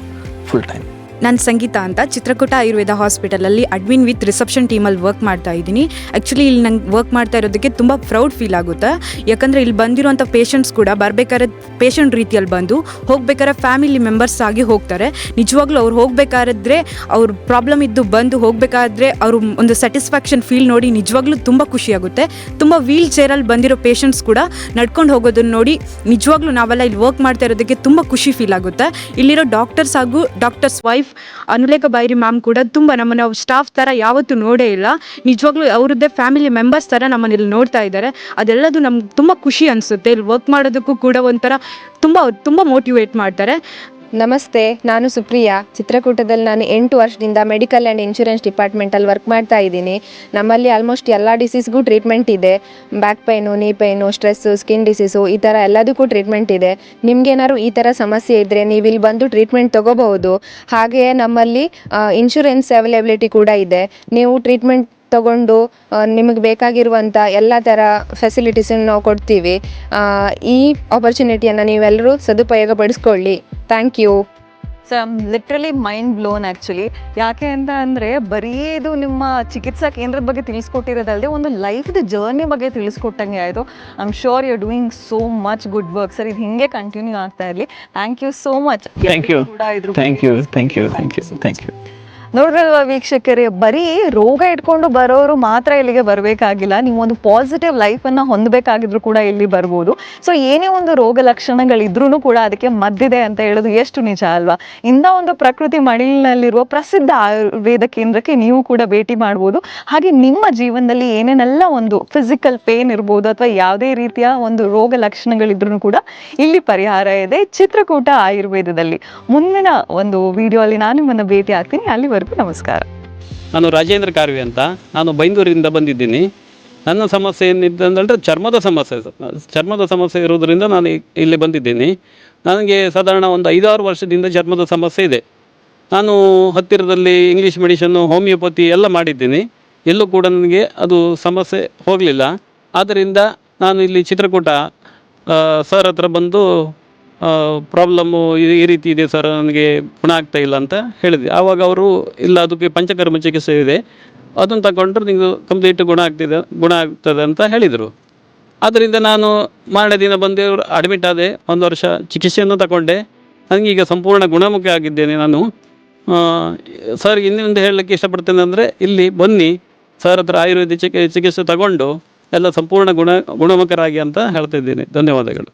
ಫುಲ್ ಟೈಮ್ ನಾನು ಸಂಗೀತ ಅಂತ ಚಿತ್ರಕೂಟ ಆಯುರ್ವೇದ ಹಾಸ್ಪಿಟಲಲ್ಲಿ ಅಡ್ಮಿನ್ ವಿತ್ ರಿಸೆಪ್ಷನ್ ಟೀಮಲ್ಲಿ ವರ್ಕ್ ಮಾಡ್ತಾ ಇದ್ದೀನಿ. ಆ್ಯಕ್ಚುಲಿ ಇಲ್ಲಿ ನಂಗೆ ವರ್ಕ್ ಮಾಡ್ತಾ ಇರೋದಕ್ಕೆ ತುಂಬ ಪ್ರೌಡ್ ಫೀಲ್ ಆಗುತ್ತೆ. ಯಾಕಂದರೆ ಇಲ್ಲಿ ಬಂದಿರೋಂಥ ಪೇಷಂಟ್ಸ್ ಕೂಡ ಬರಬೇಕಾದ್ರೆ ಪೇಷಂಟ್ ರೀತಿಯಲ್ಲಿ ಬಂದು ಹೋಗ್ಬೇಕಾದ್ರೆ ಫ್ಯಾಮಿಲಿ ಮೆಂಬರ್ಸ್ ಆಗಿ ಹೋಗ್ತಾರೆ. ನಿಜವಾಗ್ಲೂ ಅವ್ರು ಹೋಗಬೇಕಾದ್ರೆ ಅವ್ರ ಪ್ರಾಬ್ಲಮ್ ಇದ್ದು ಬಂದು ಹೋಗಬೇಕಾದ್ರೆ ಅವರು ಒಂದು ಸ್ಯಾಟಿಸ್ಫ್ಯಾಕ್ಷನ್ ಫೀಲ್ ನೋಡಿ ನಿಜವಾಗ್ಲೂ ತುಂಬ ಖುಷಿಯಾಗುತ್ತೆ ತುಂಬ ವೀಲ್ ಚೇರಲ್ಲಿ ಬಂದಿರೋ ಪೇಷಂಟ್ಸ್ ಕೂಡ ನಡ್ಕೊಂಡು ಹೋಗೋದನ್ನ ನೋಡಿ ನಿಜವಾಗ್ಲೂ ನಾವೆಲ್ಲ ಇಲ್ಲಿ ವರ್ಕ್ ಮಾಡ್ತಾ ಇರೋದಕ್ಕೆ ತುಂಬ ಖುಷಿ ಫೀಲ್ ಆಗುತ್ತೆ. ಇಲ್ಲಿರೋ ಡಾಕ್ಟರ್ಸ್ ಹಾಗೂ doctors wife Anulekha Bairi ma'am ಕೂಡ ತುಂಬ ನಮ್ಮನ್ನು ಸ್ಟಾಫ್ ಥರ ಯಾವತ್ತೂ ನೋಡೇ ಇಲ್ಲ. ನಿಜವಾಗ್ಲೂ ಅವರದ್ದೇ ಫ್ಯಾಮಿಲಿ ಮೆಂಬರ್ಸ್ ಥರ ನಮ್ಮನ್ನು ಇಲ್ಲಿ ನೋಡ್ತಾ ಇದ್ದಾರೆ. ಅದೆಲ್ಲದು ನಮ್ಗೆ ತುಂಬ ಖುಷಿ ಅನಿಸುತ್ತೆ. ಇಲ್ಲಿ ವರ್ಕ್ ಮಾಡೋದಕ್ಕೂ ಕೂಡ ಒಂಥರ ತುಂಬ ತುಂಬ ಮೋಟಿವೇಟ್ ಮಾಡ್ತಾರೆ. ನಮಸ್ತೆ, ನಾನು ಸುಪ್ರಿಯಾ. ಚಿತ್ರಕೂಟದಲ್ಲಿ ನಾನು ಎಂಟು ವರ್ಷದಿಂದ ಮೆಡಿಕಲ್ ಆ್ಯಂಡ್ ಇನ್ಶೂರೆನ್ಸ್ ಡಿಪಾರ್ಟ್ಮೆಂಟಲ್ಲಿ ವರ್ಕ್ ಮಾಡ್ತಾ ಇದ್ದೀನಿ. ನಮ್ಮಲ್ಲಿ ಆಲ್ಮೋಸ್ಟ್ ಎಲ್ಲ ಡಿಸೀಸ್ಗೂ ಟ್ರೀಟ್ಮೆಂಟ್ ಇದೆ. Back pain knee pain stress skin disease ಈ ಥರ ಎಲ್ಲದಕ್ಕೂ ಟ್ರೀಟ್ಮೆಂಟ್ ಇದೆ. ನಿಮ್ಗೇನಾದ್ರು ಈ ಥರ ಸಮಸ್ಯೆ ಇದ್ದರೆ ನೀವು ಇಲ್ಲಿ ಬಂದು ಟ್ರೀಟ್ಮೆಂಟ್ ತೊಗೋಬಹುದು. ಹಾಗೆಯೇ ನಮ್ಮಲ್ಲಿ ಇನ್ಶೂರೆನ್ಸ್ ಅವೈಲೇಬಿಲಿಟಿ ಕೂಡ ಇದೆ. ನೀವು ಟ್ರೀಟ್ಮೆಂಟ್ ತಗೊಂಡು ನಿಮಗೆ ಬೇಕಾಗಿರುವಂಥ ಎಲ್ಲ ಥರ ಫೆಸಿಲಿಟೀಸನ್ನು ನಾವು ಕೊಡ್ತೀವಿ. ಈ ಆಪರ್ಚುನಿಟಿಯನ್ನು ನೀವೆಲ್ಲರೂ ಸದುಪಯೋಗ ಪಡಿಸ್ಕೊಳ್ಳಿ thank you so I'm literally mind blown actually ಯಾಕೆ ಅಂತ ಅಂದರೆ ಬರೀ ಇದು ನಿಮ್ಮ ಚಿಕಿತ್ಸಾ ಕೇಂದ್ರದ ಬಗ್ಗೆ ತಿಳಿಸ್ಕೊಟ್ಟಿರೋದಲ್ಲದೆ ಒಂದು ಲೈಫ್ದ ಜರ್ನಿ ಬಗ್ಗೆ ತಿಳಿಸ್ಕೊಟ್ಟಂಗೆ ಆಯಿತು. I am sure you doing so much good work sir ಇದು ಹಿಂಗೆ ಕಂಟಿನ್ಯೂ ಆಗ್ತಾ ಇರಲಿ. Thank you so much thank you ಕೂಡ ಇದ್ರ thank you thank you thank you thank you ನೋಡ್ರಲ್ವಾ ವೀಕ್ಷಕರೇ, ಬರೀ ರೋಗ ಇಟ್ಕೊಂಡು ಬರೋರು ಮಾತ್ರ ಇಲ್ಲಿಗೆ ಬರಬೇಕಾಗಿಲ್ಲ. ನೀವೊಂದು ಪಾಸಿಟಿವ್ ಲೈಫನ್ನು ಹೊಂದಬೇಕಾಗಿದ್ರು ಕೂಡ ಇಲ್ಲಿ ಬರ್ಬೋದು. ಸೊ ಏನೇ ಒಂದು ರೋಗ ಲಕ್ಷಣಗಳಿದ್ರೂ ಕೂಡ ಅದಕ್ಕೆ ಮದ್ದಿದೆ ಅಂತ ಹೇಳೋದು ಎಷ್ಟು ನಿಜ ಅಲ್ವಾ? ಇಂಥ ಒಂದು ಪ್ರಕೃತಿ ಮಡಿಲಿನಲ್ಲಿರುವ ಪ್ರಸಿದ್ಧ ಆಯುರ್ವೇದ ಕೇಂದ್ರಕ್ಕೆ ನೀವು ಕೂಡ ಭೇಟಿ ಮಾಡ್ಬೋದು. ಹಾಗೆ ನಿಮ್ಮ ಜೀವನದಲ್ಲಿ ಏನೇನೆಲ್ಲ ಒಂದು ಫಿಸಿಕಲ್ ಪೇನ್ ಇರ್ಬೋದು ಅಥವಾ ಯಾವುದೇ ರೀತಿಯ ಒಂದು ರೋಗ ಲಕ್ಷಣಗಳಿದ್ರೂ ಕೂಡ ಇಲ್ಲಿ ಪರಿಹಾರ ಇದೆ ಚಿತ್ರಕೂಟ ಆಯುರ್ವೇದದಲ್ಲಿ. ಮುಂದಿನ ಒಂದು ವಿಡಿಯೋ ಅಲ್ಲಿ ನಾನು ನಿಮ್ಮನ್ನು ಭೇಟಿ ಆಗ್ತೀನಿ. ಅಲ್ಲಿವರೆಗೂ ನಮಸ್ಕಾರ. ನಾನು ರಾಜೇಂದ್ರ ಕಾರ್ವಿ ಅಂತ. ನಾನು ಬೈಂದೂರಿಂದ ಬಂದಿದ್ದೀನಿ. ನನ್ನ ಸಮಸ್ಯೆ ಏನಿದೆ ಚರ್ಮದ ಸಮಸ್ಯೆ ಚರ್ಮದ ಸಮಸ್ಯೆ ಇರೋದರಿಂದ ನಾನು ಇಲ್ಲಿ ಬಂದಿದ್ದೀನಿ. ನನಗೆ ಸಾಧಾರಣ ಒಂದು ಐದಾರು ವರ್ಷದಿಂದ ಚರ್ಮದ ಸಮಸ್ಯೆ ಇದೆ. ನಾನು ಹತ್ತಿರದಲ್ಲಿ ಇಂಗ್ಲೀಷ್ ಮೆಡಿಷನ್ನು ಹೋಮಿಯೋಪತಿ ಎಲ್ಲ ಮಾಡಿದ್ದೀನಿ. ಎಲ್ಲೂ ಕೂಡ ನನಗೆ ಅದು ಸಮಸ್ಯೆ ಹೋಗಲಿಲ್ಲ. ಆದ್ದರಿಂದ ನಾನು ಇಲ್ಲಿ ಚಿತ್ರಕೂಟ ಸರ್ ಹತ್ರ ಬಂದು ಪ್ರಾಬ್ಲಮ್ಮು ಈ ರೀತಿ ಇದೆ ಸರ್, ನನಗೆ ಗುಣ ಆಗ್ತಾ ಇಲ್ಲ ಅಂತ ಹೇಳಿದೆ. ಆವಾಗ ಅವರು, ಇಲ್ಲ, ಅದಕ್ಕೆ ಪಂಚಕರ್ಮ ಚಿಕಿತ್ಸೆ ಇದೆ. ಅದನ್ನು ತಗೊಂಡ್ರೆ ನೀವು ಕಂಪ್ಲೀಟ್ ಗುಣ ಆಗ್ತಿದೆ, ಗುಣ ಆಗ್ತದೆ ಅಂತ ಹೇಳಿದರು. ಆದ್ದರಿಂದ ನಾನು ಮಾರನೇ ದಿನ ಬಂದು ಅಡ್ಮಿಟ್ ಆದೆ, ಒಂದು ವರ್ಷ ಚಿಕಿತ್ಸೆಯನ್ನು ತಗೊಂಡೆ. ನನಗೀಗ ಸಂಪೂರ್ಣ ಗುಣಮುಖ ಆಗಿದ್ದೇನೆ ನಾನು. ಸರ್ ಇನ್ನೊಂದು ಹೇಳಲಿಕ್ಕೆ ಇಷ್ಟಪಡ್ತೇನೆ ಅಂದರೆ, ಇಲ್ಲಿ ಬನ್ನಿ ಸರ್ ಹತ್ರ ಆಯುರ್ವೇದ ಚಿಕಿ, ಚಿಕಿತ್ಸೆ ತಗೊಂಡು, ಎಲ್ಲ ಸಂಪೂರ್ಣ ಗುಣ, ಗುಣಮುಖರಾಗಿ ಅಂತ ಹೇಳ್ತಿದ್ದೇನೆ ಧನ್ಯವಾದಗಳು.